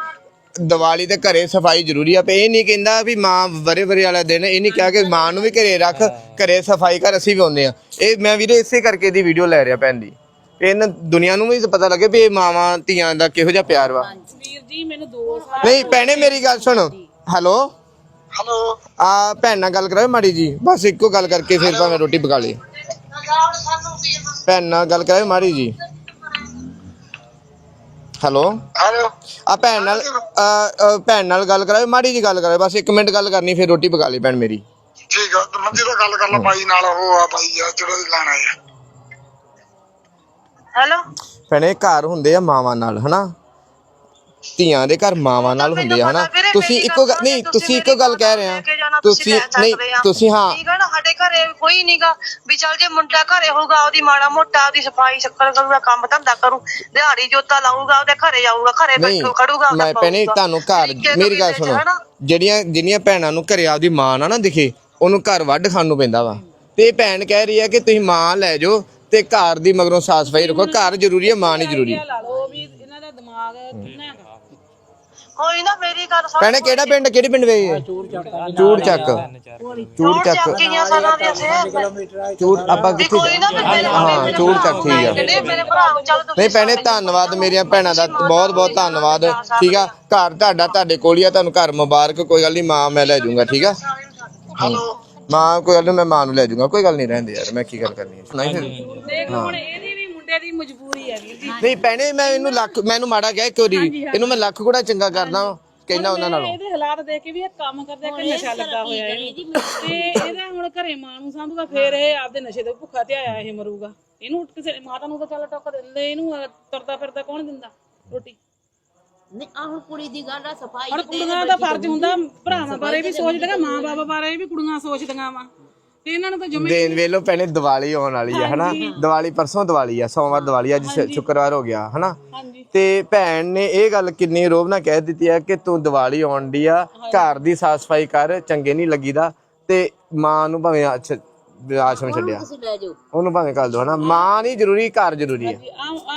ਦੀਵਾਲੀ ਤੇ ਘਰੇ ਸਫ਼ਾਈ ਜ਼ਰੂਰੀ ਆ ਪਏ ਇਹ ਨਹੀਂ ਕਹਿੰਦਾ ਵੀ ਮਾਂ ਵਰੇ ਵਰੇ ਵਾਲਾ ਦਿਨ ਇਹ ਨਹੀਂ ਕਿਹਾ ਕਿ ਮਾਂ ਨੂੰ ਵੀ ਘਰੇ ਰੱਖ ਘਰੇ ਸਫ਼ਾਈ ਕਰ ਅਸੀਂ ਵੀ ਆਉਂਦੇ ਆ। ਇਹ ਮੈਂ ਵੀਰੇ ਇਸੇ ਕਰਕੇ ਦੀ ਵੀਡੀਓ ਲੈ ਰਿਹਾ ਭੈਣ ਦੀ। ਇਹਨਾਂ ਦੁਨੀਆ ਨੂੰ ਵੀ ਪਤਾ ਲੱਗੇ ਵੀ ਇਹ ਮਾਵਾਂ ਧੀਆਂ ਦਾ ਕਿਹੋ ਜਿਹਾ ਪਿਆਰ ਵਾ। ਵੀਰ ਜੀ ਮੈਨੂੰ 2 ਸਾਲ ਨਹੀਂ ਭੈਣੇ ਮੇਰੀ ਗੱਲ ਸੁਣ। ਹੈਲੋ? ਹਲੋ। ਆ ਭੈਣ ਨਾਲ ਗੱਲ ਕਰਾਓ ਮਾੜੀ ਜੀ। ਬਸ ਇੱਕੋ ਗੱਲ ਕਰਕੇ ਫਿਰ ਭਾਵੇਂ ਰੋਟੀ ਪਕਾ ਲਈ ਭੈਣ ਨਾਲ ਗੱਲ ਕਰਾਓ ਮਾੜੀ ਜੀ। ਹੈਲੋ। ਹਲੋ। ਆ ਭੈਣ ਨਾਲ ਆ, ਆ, ਭੈਣ ਨਾਲ ਗੱਲ ਕਰਾਓ ਮਾੜੀ ਜੀ ਗੱਲ ਕਰਾਓ ਬਸ 1 ਮਿੰਟ ਗੱਲ ਕਰਨੀ ਫਿਰ ਰੋਟੀ ਪਕਾ ਲਈ ਭੈਣ ਮੇਰੀ। ਠੀਕ ਆ ਤੇ ਮੰਜੀ ਦਾ ਗੱਲ ਕਰ ਲਾ ਬਾਈ ਨਾਲ ਉਹ ਆ ਬਾਈ ਆ ਜਿਹੜਾ ਲੈਣਾ ਆ। ਹੈਲੋ। ਭੈਣੇ ਘਰ ਹੁੰਦੇ ਆ ਮਾਵਾਂ ਨਾਲ ਹਨਾ? ਧੀਆਂ ਦੇ ਘਰ ਮਾਵਾਂ ਨਾਲ ਹੁੰਦੇ ਆ ਹਨਾ? ਤੁਸੀਂ ਇੱਕੋ ਗੱਲ ਨਹੀਂ ਤੁਸੀਂ ਇੱਕੋ ਗੱਲ ਕਹਿ ਰਹੇ ਆ। ਤੁਸੀਂ ਨਹੀਂ ਤੁਸੀਂ ਹਾਂ। ਠੀਕ ਆ ਨਾ ਸਾਡੇ ਘਰੇ ਕੋਈ ਨਹੀਂਗਾ ਵੀ ਚੱਲ ਜੇ ਮੁੰਡਾ ਘਰੇ ਹੋਊਗਾ ਉਹਦੀ ਮਾੜਾ ਮੋਟਾ ਉਹਦੀ ਸਫ਼ਾਈ ਸ਼ੱਕਰ ਕਰੂਗਾ ਕੰਮ ਧੰਦਾ ਕਰੂ ਦਿਹਾੜੀ ਜੋਤਾ ਲਾਊਗਾ ਉਹਦੇ ਘਰੇ ਜਾਊਗਾ ਘਰੇ ਬੈਠੂ ਖੜੂਗਾ ਮੈਂ ਪਾਊਗਾ। ਤੁਹਾਨੂੰ ਘਰ ਮੇਰੀ ਗੱਲ ਸੁਣੋ। ਜਿਹੜੀਆਂ ਜਿੰਨੀਆਂ ਭੈਣਾਂ ਨੂੰ ਘਰੇ ਆਪਦੀ ਮਾਂ ਨਾ ਨਾ ਦਿਖੇ ਉਹਨੂੰ ਘਰ ਵੱਢ ਖਾਣ ਨੂੰ ਪੈਂਦਾ ਵਾ। ਤੇ ਇਹ ਭੈਣ ਕਹਿ ਰਹੀ ਹੈ ਕਿ ਤੁਸੀਂ ਮਾਂ ਲੈ ਜਾਓ ਤੇ ਘਰ ਦੀ ਮਗਰੋਂ ਸਾਫ਼ ਸਫ਼ਾਈ ਰੱਖੋ। ਘਰ ਜ਼ਰੂਰੀ ਹੈ ਮਾਂ ਨਹੀਂ ਜ਼ਰੂਰੀ। ਲਾ ਲਓ ਵੀ ਇਹਨਾਂ ਦਾ ਦਿਮਾਗ ਕਿੰਨਾ ਹੈਗਾ ਕੋਈ ਨਾ ਮੇਰੀ ਗੱਲ ਸੁਣ। ਭੈਣੇ ਕਿਹੜਾ ਪਿੰਡ ਕਿਹੜੀ ਪਿੰਡ ਵੇ ਚੂੜ ਚੱਕ ਚੂੜ ਚੱਕ। ਚੱਕੀਆਂ ਸਾਲਾਂ ਦੀਆਂ ਸੇ? ਚੂੜ ਆਪਾਂ ਵੀ ਕਿੱਥੇ ਕੋਈ ਨਾ ਹਾਂ ਚੂੜ ਚੱਕ ਠੀਕ ਆ। ਜਿਹੜੇ ਮੇਰੇ ਭਰਾ ਨੂੰ ਚੱਲ ਤੁਸੀਂ ਨਹੀਂ ਭੈਣੇ ਧੰਨਵਾਦ ਮੇਰੀਆਂ ਭੈਣਾਂ ਦਾ ਬਹੁਤ ਬਹੁਤ ਧੰਨਵਾਦ। ਠੀਕ ਆ? ਘਰ ਤੁਹਾਡਾ ਤੁਹਾਡੇ ਕੋਲ ਹੀ ਆ। ਤੁਹਾਨੂੰ ਘਰ ਮੁਬਾਰਕ ਕੋਈ ਗੱਲ ਨਹੀਂ ਮਾਂ ਮੈਂ ਲੈ ਜਾਊਂਗਾ ਠੀਕ ਆ? ਹਲੋ। ਮਾਂ ਕੋਈ ਗੱਲ ਨਹੀਂ ਮੈਂ ਮਾਂ ਨੂੰ ਲੈ ਜਾਊਂਗਾ। ਕੋਈ ਗੱਲ ਨਹੀਂ ਰਹਿੰਦੇ ਯਾਰ ਮੈਂ ਕੀ ਗੱਲ ਕਰਨੀ ਹੈ ਨਹੀਂ ਫਿਰ? ਦੇਖ ਹੁਣ ਇਹਦੀ ਵੀ ਮੁੰਡੇ ਦੀ ਮਜਬੂਰੀ ਹੈ ਵੀਰ ਜੀ। ਨਹੀਂ ਭੈਣੇ ਮੈਂ ਇਹਨੂੰ ਲੱਖ ਮੈਨੂੰ ਮਾੜਾ ਕਿਹਾ ਵਾਰੀ। ਵੀ। ਇਹਨੂੰ ਮੈਂ ਲੱਖ ਗੁਣਾ ਚੰਗਾ ਕਰਦਾ ਕਹਿੰਦਾ ਉਹਨਾਂ ਨਾਲੋਂ। ਇਹਦੇ ਹਾਲਾਤ ਦੇਖ ਕੇ ਵੀ ਇਹ ਕੰਮ ਕਰਦਾ ਕਿ ਨਸ਼ਾ ਲੱਗਾ ਹੋਇਆ ਇਹਨੂੰ ਤੇ ਇਹਦਾ ਹੁਣ ਘਰੇ ਮਾਂ ਨੂੰ ਸਾਂਭੂਗਾ ਫੇਰ ਇਹ ਆਪਦੇ ਨਸ਼ੇ ਦੇ ਭੁੱਖਾ ਤੇ ਆਇਆ ਇਹ ਮਰੂਗਾ। ਇਹਨੂੰ ਕਿਸੇ ਮਾਤਾ ਨੂੰ ਤਾਂ ਚੱਲ ਟੱਕ ਦਿੰਦੇ ਇਹਨੂੰ ਤੁਰਦਾ ਫਿਰਦਾ ਕੌਣ ਦਿੰਦਾ ਰੋਟੀ? ਨਹੀਂ ਆਹ ਹੁਣ ਕੁੜੀ ਦੀ ਗੱਲ ਆ ਸਫ਼ਾਈ ਹੁਣ ਕੁੜੀਆਂ ਦਾ ਫਰਜ਼ ਹੁੰਦਾ ਭਰਾਵਾਂ ਬਾਰੇ ਵੀ ਸੋਚਦੀਆਂ ਮਾਂ ਬਾਪ ਬਾਰੇ ਵੀ ਕੁੜੀਆਂ ਸੋਚਦੀਆਂ ਵਾ। ਤੇ ਇਹਨਾਂ ਨੂੰ ਤਾਂ ਜਮੇ ਦੇਣ ਵੇਲੋ ਭੈਣੇ ਦੀਵਾਲੀ ਆਉਣ ਵਾਲੀ ਆ ਹਨਾ? ਦੀਵਾਲੀ ਪਰਸੋਂ ਦੀਵਾਲੀ ਆ ਸੋਮਵਾਰ ਦੀਵਾਲੀ ਅੱਜ ਸ਼- ਸ਼ੁੱਕਰਵਾਰ ਹੋ ਗਿਆ ਹਨਾ? ਤੇ ਭੈਣ ਨੇ ਇਹ ਗੱਲ ਕਿੰਨੀ ਰੋਬ ਨਾਲ ਕਹਿ ਦਿੱਤੀ ਆ ਕਿ ਤੂੰ ਦੀਵਾਲੀ ਆਉਣ ਦੀ ਆ ਘਰ ਦੀ ਸਾਫ਼ ਸਫ਼ਾਈ ਕਰ ਚੰਗੇ ਨਹੀਂ ਲੱਗੀਦਾ ਤੇ ਮਾਂ ਨੂੰ ਭਾਵੇਂ ਅੱਛ- ਆਸ਼ਰਮ ਛੱਡਿਆ। ਤੁਸੀਂ ਲੈ ਜਾਓ। ਉਹਨੂੰ ਭਾਵੇਂ ਕਰ ਦੋ ਹਨਾ? ਮਾਂ ਨਹੀਂ ਜ਼ਰੂਰੀ ਘਰ ਜ਼ਰੂਰੀ ਆ।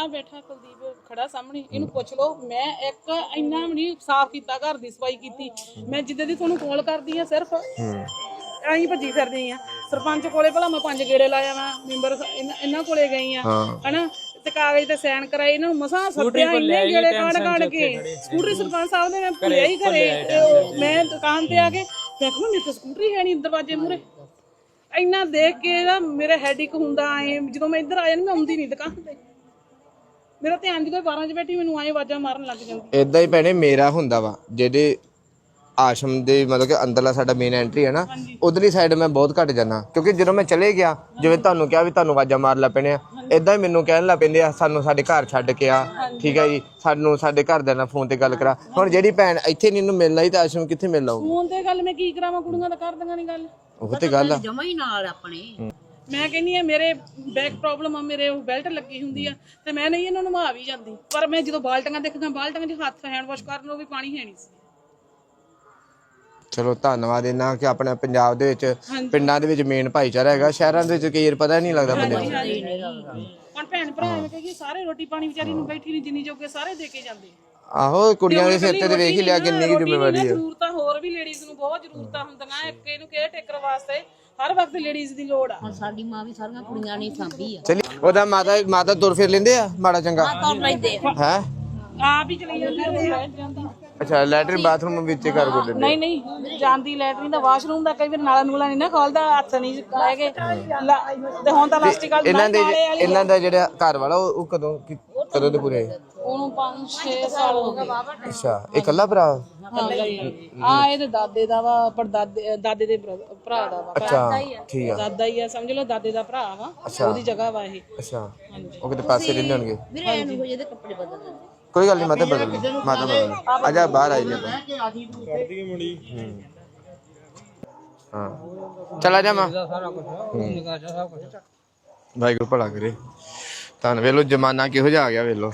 ਬੈਠਾ ਕੁਲਦੀਪ ਖੜਾ ਸਾਹਮਣੇ ਇਹਨੂੰ ਪੁੱਛ ਲਓ ਮੈਂ ਇੱਕ ਇੰਨਾ ਵੀ ਨਹੀਂ ਸਾਫ਼ ਕੀਤਾ ਘਰ ਦੀ ਸਫ਼ਾਈ ਕੀਤੀ ਮੈਂ ਜਿੱਦੇ ਦੀ ਤੁਹਾਨੂੰ ਕਾਲ ਕਰਦੀ ਆ ਸਿਰਫ। ਐਂ ਭੱਜੀ ਫਿਰਦੀ ਆ। ਸਰਪੰਚ ਕੋਲੇ ਭਲਾ ਮੈਂ ਪੰਜ ਗੇੜੇ ਲਾਇਆ ਮੈਂ ਮੈਂਬਰ ਸ- ਇਹਨਾਂ- ਇਹਨਾਂ ਕੋਲੇ ਗਈ ਆ। ਹਾਂ। ਹਨਾ? ਤੇ ਕਾਗਜ਼ ਤੇ ਸਾਈਨ ਕਰਾਏ ਇਹਨਾਂ ਨੂੰ ਮਸਾਂ ਸੱਦਿਆ ਇੰਨੇ ਗੇੜੇ ਕਾੜ ਕਾੜ ਕੇ। ਸਕੂਟਰੀ ਸਰਪੰਚ ਸਾਹਿਬ ਨੇ ਮੈਂ ਭੁੱਲਿਆ ਹੀ ਘਰੇ। ਤੇ ਉਹ ਮੈਂ ਦੁਕਾਨ ਤੇ ਆ ਕੇ ਦੇਖੋ ਮੇਰੇ ਕੋਲ ਸਕੂਟਰੀ ਹੈ ਨਹੀਂ ਦਰਵਾਜ਼ੇ ਮੂਰੇ ਇੰਨਾ ਦੇਖ ਕੇ ਨਾ ਮੇਰਾ ਹੈਡਿਕ ਹੁੰਦਾ ਐ ਜਦੋਂ ਮੈਂ ਇੱਧਰ ਆ ਜਾਂਦੀ ਮੈਂ ਆਉਂਦੀ ਨਹੀਂ ਦੁਕਾਨ ਤੇ। ਮੇਰਾ ਧਿਆਨ ਜਦੋਂ 12 ਚ ਬੈਠੀ ਮੈਨੂੰ ਆਏ ਆਵਾਜ਼ਾਂ ਮਾਰਨ ਲੱਗ ਜਾਂਦੀ। ਇਦਾਂ ਹੀ ਭੈਣੇ ਮੇਰਾ ਹੁੰਦਾ ਵਾ ਜਿਹੜੇ ਆਸ਼ਰਮ ਦੇ ਮਤਲਬ ਕਿ ਅੰਦਰਲਾ ਸਾਡਾ ਮੇਨ ਐਂਟਰੀ ਹੈ ਨਾ ਉਧਰਲੀ ਸਾਈਡ ਮੈਂ ਬਹੁਤ ਘੱਟ ਜਾਂਦਾ। ਕਿਉਂਕਿ ਜਦੋਂ ਮੈਂ ਚਲੇ ਗਿਆ ਜਿਵੇਂ ਤੁਹਾਨੂੰ ਕਿਹਾ ਵੀ ਤੁਹਾਨੂੰ ਆਵਾਜ਼ਾਂ ਮਾਰ ਲਾ ਪੈਣੇ ਆ ਇਦਾਂ ਹੀ ਮੈਨੂੰ ਕਹਿਣ ਲੱਗ ਪੈਂਦੇ ਆ ਸਾਨੂੰ ਸਾਡੇ ਘਰ ਛੱਡ ਕੇ ਆ ਠੀਕ ਹੈ ਜੀ ਸਾਨੂੰ ਸਾਡੇ ਘਰਦਿਆਂ ਨਾਲ ਫੋਨ ਤੇ ਗੱਲ ਕਰਾ। ਹੁਣ ਜਿਹੜੀ ਭੈਣ ਇੱਥੇ ਨਹੀਂ ਇਹਨੂੰ ਮਿਲਣਾ ਹੀ ਤਾਂ ਆਸ਼ਰਮ ਕਿੱਥੇ ਮਿਲਣਾ ਹੋਊ? ਫੋਨ ਤੇ ਗੱਲ ਮੈਂ ਕੀ ਕਰਾਵਾਂ ਕੁੜੀਆਂ ਦਾ ਕਰ ਦਾਂਗਾ ਨਹੀਂ ਗੱਲ। ਉਹ ਤੇ ਗੱਲ ਆ। ਜਮਾ ਹੀ ਨਾਲ ਆਪਣੇ। ਮੈਂ ਕਹਿੰਨੀ ਆ ਮੇਰੇ ਬੈਕ ਪ੍ਰੋਬਲਮ ਆ ਮੇਰੇ ਉਹ ਬੈਲਟ ਲੱਗੀ ਹੁੰਦੀ ਆ ਤੇ ਮੈਂ ਨਹੀਂ ਇਹਨਾਂ ਨੂੰ ਨਵਾ ਵੀ ਜਾਂਦੀ। ਪਰ ਮੈਂ ਜਦੋਂ ਬਾਲਟੀਆਂ ਦੇਖਾਂ ਬਾਲਟੀਆਂ 'ਚ ਹੱਥ ਹੈਂਡ ਵਾਸ਼ ਕਰਨ ਨੂੰ ਵੀ ਪਾਣੀ ਹੈ ਨਹੀਂ ਸੀ। ਚਲੋ ਧੰਨਵਾਦ ਇਹਨਾਂ ਕਿ ਆਪਣੇ ਪੰਜਾਬ ਦੇ ਵਿੱਚ ਪਿੰਡਾਂ ਦੇ ਵਿੱਚ ਮੇਨ ਭਾਈਚਾਰਾ ਹੈਗਾ। ਸ਼ਹਿਰਾਂ ਦੇ ਵਿੱਚ ਕਈ ਪਤਾ ਨਹੀਂ ਲੱਗਦਾ ਬੰਦੇ ਨੂੰ। ਹੁਣ ਭੈਣ ਭਰਾ ਐਵੇਂ ਕਹੀਏ ਸਾਰੇ ਰੋਟੀ ਪਾਣੀ ਵਿਚਾਰੀ ਨੂੰ ਬੈਠੀ ਨਹੀਂ ਜਿੰਨੀ ਜੋਗੇ ਸਾਰੇ ਦੇ ਕੇ ਜਾਂਦੇ। ਆਹੋ ਕੁੜੀਆਂ ਦੇ ਸਿਰ ਤੇ ਤੇ ਵੇਖ ਹੀ ਲਿਆ ਕਿੰਨੀ ਕੀ ਜ਼ਿੰਮੇਵਾਰੀ ਹੈ ਜ਼ਰੂਰਤਾਂ ਹੋਰ ਵੀ ਲੇਡੀਜ਼ ਨੂੰ ਬਹੁਤ ਜ਼ਰੂਰਤਾਂ ਹੁੰਦੀਆਂ। ਇੱਕ ਇਹਨੂੰ ਕੇਅਰ ਟੇਕਰ ਵਾਸਤੇ? ਹਰ ਵਕਤ ਲੇਡੀਜ਼ ਦੀ ਲੋੜ ਆ। ਹੁਣ ਸਾਡੀ ਮਾਂ ਵੀ ਸਾਰੀਆਂ ਕੁੜੀਆਂ ਨੇ ਸਾਂਭੀ ਆ। ਚਲੀ ਉਹਦਾ ਮਾਤਾ ਮਾਤਾ ਤੁਰ ਫਿਰ ਲੈਂਦੇ ਆ ਮਾੜਾ ਚੰਗਾ? ਲੈਂਦੇ ਹੈ? ਆਪ ਹੀ ਚਲੀ ਜਾਂਦੀ ਜਾਂਦੀ ਅੱਛਾ ਲੈਟਰ ਬਾਥਰੂਮ ਵਿੱਚ ਕਰ ਕੋ ਲੈਂਦੇ ਨਹੀਂ ਨਹੀਂ ਜਾਂਦੀ ਲੈਟਰਿਨ ਦਾ ਵਾਸ਼ਰੂਮ ਦਾ ਕਈ ਵਾਰ ਨਾਲਾ ਨੂਲਾ ਨਹੀਂ ਨਾ ਖੋਲਦਾ ਹੱਥ ਨਹੀਂ ਹੈਗੇ। ਤੇ ਹੁਣ ਤਾਂ ਲਾਸਟਿਕ ਵਾਲੀ ਇਹਨਾਂ ਦੇ ਇਹਨਾਂ ਦਾ ਜਿਹੜਾ ਘਰ ਵਾਲਾ ਉਹ ਉਹ ਕਦੋਂ ਕਿ- ਕਦੋਂ ਦੇ ਪੂਰੇ ਹੋਏ? ਉਹਨੂੰ 5-6 ਸਾਲ ਹੋ ਗਏ। ਅੱਛਾ ਇਹ ਇਕੱਲਾ ਭਰਾ? ਆ ਇਹਦੇ ਦਾਦੇ ਦਾ ਵਾ ਦਾਦੇ ਦੇ ਬ੍ਰ- ਭਰਾ ਦਾ ਵਾ। ਅੱਛਾ ਠੀਕ ਆ। ਦਾਦਾ ਹੀ ਆ ਸਮਝ ਲਓ ਦਾਦੇ ਦਾ ਭਰਾ ਵਾ। ਉਹਦੀ ਜਗ੍ਹਾ ਵਾ ਇਹ। ਅੱਛਾ। ਉਹ ਕਿਤੇ ਪਾਸੇ ਰਹਿੰਦੇ ਹੋਣਗੇ? ਵੀਰੇ ਐਨੂੰ ਹੋ ਜਿਹਦੇ ਕੱਪੜੇ ਬਦਲ ਦਿੰਦੇ। ਕੋਈ ਗੱਲ ਨਹੀਂ ਮਾਤਾ ਬਦਲ ਲਈ, ਮਾਤਾ ਬਦਲ ਲਈ। ਆ ਜਾ ਬਾਹਰ ਆਈ ਲੈ ਹਾਂ। ਚਲਾ ਜਾ ਮਾਂ। ਭਾਈ ਕੋ ਭਲਾ ਕਰੇ। ਤਾਂ ਵੇਲੋ ਜਮਾਨਾ ਕਿਹੋ ਜਿਹਾ ਆ ਗਿਆ ਵੇਲੋ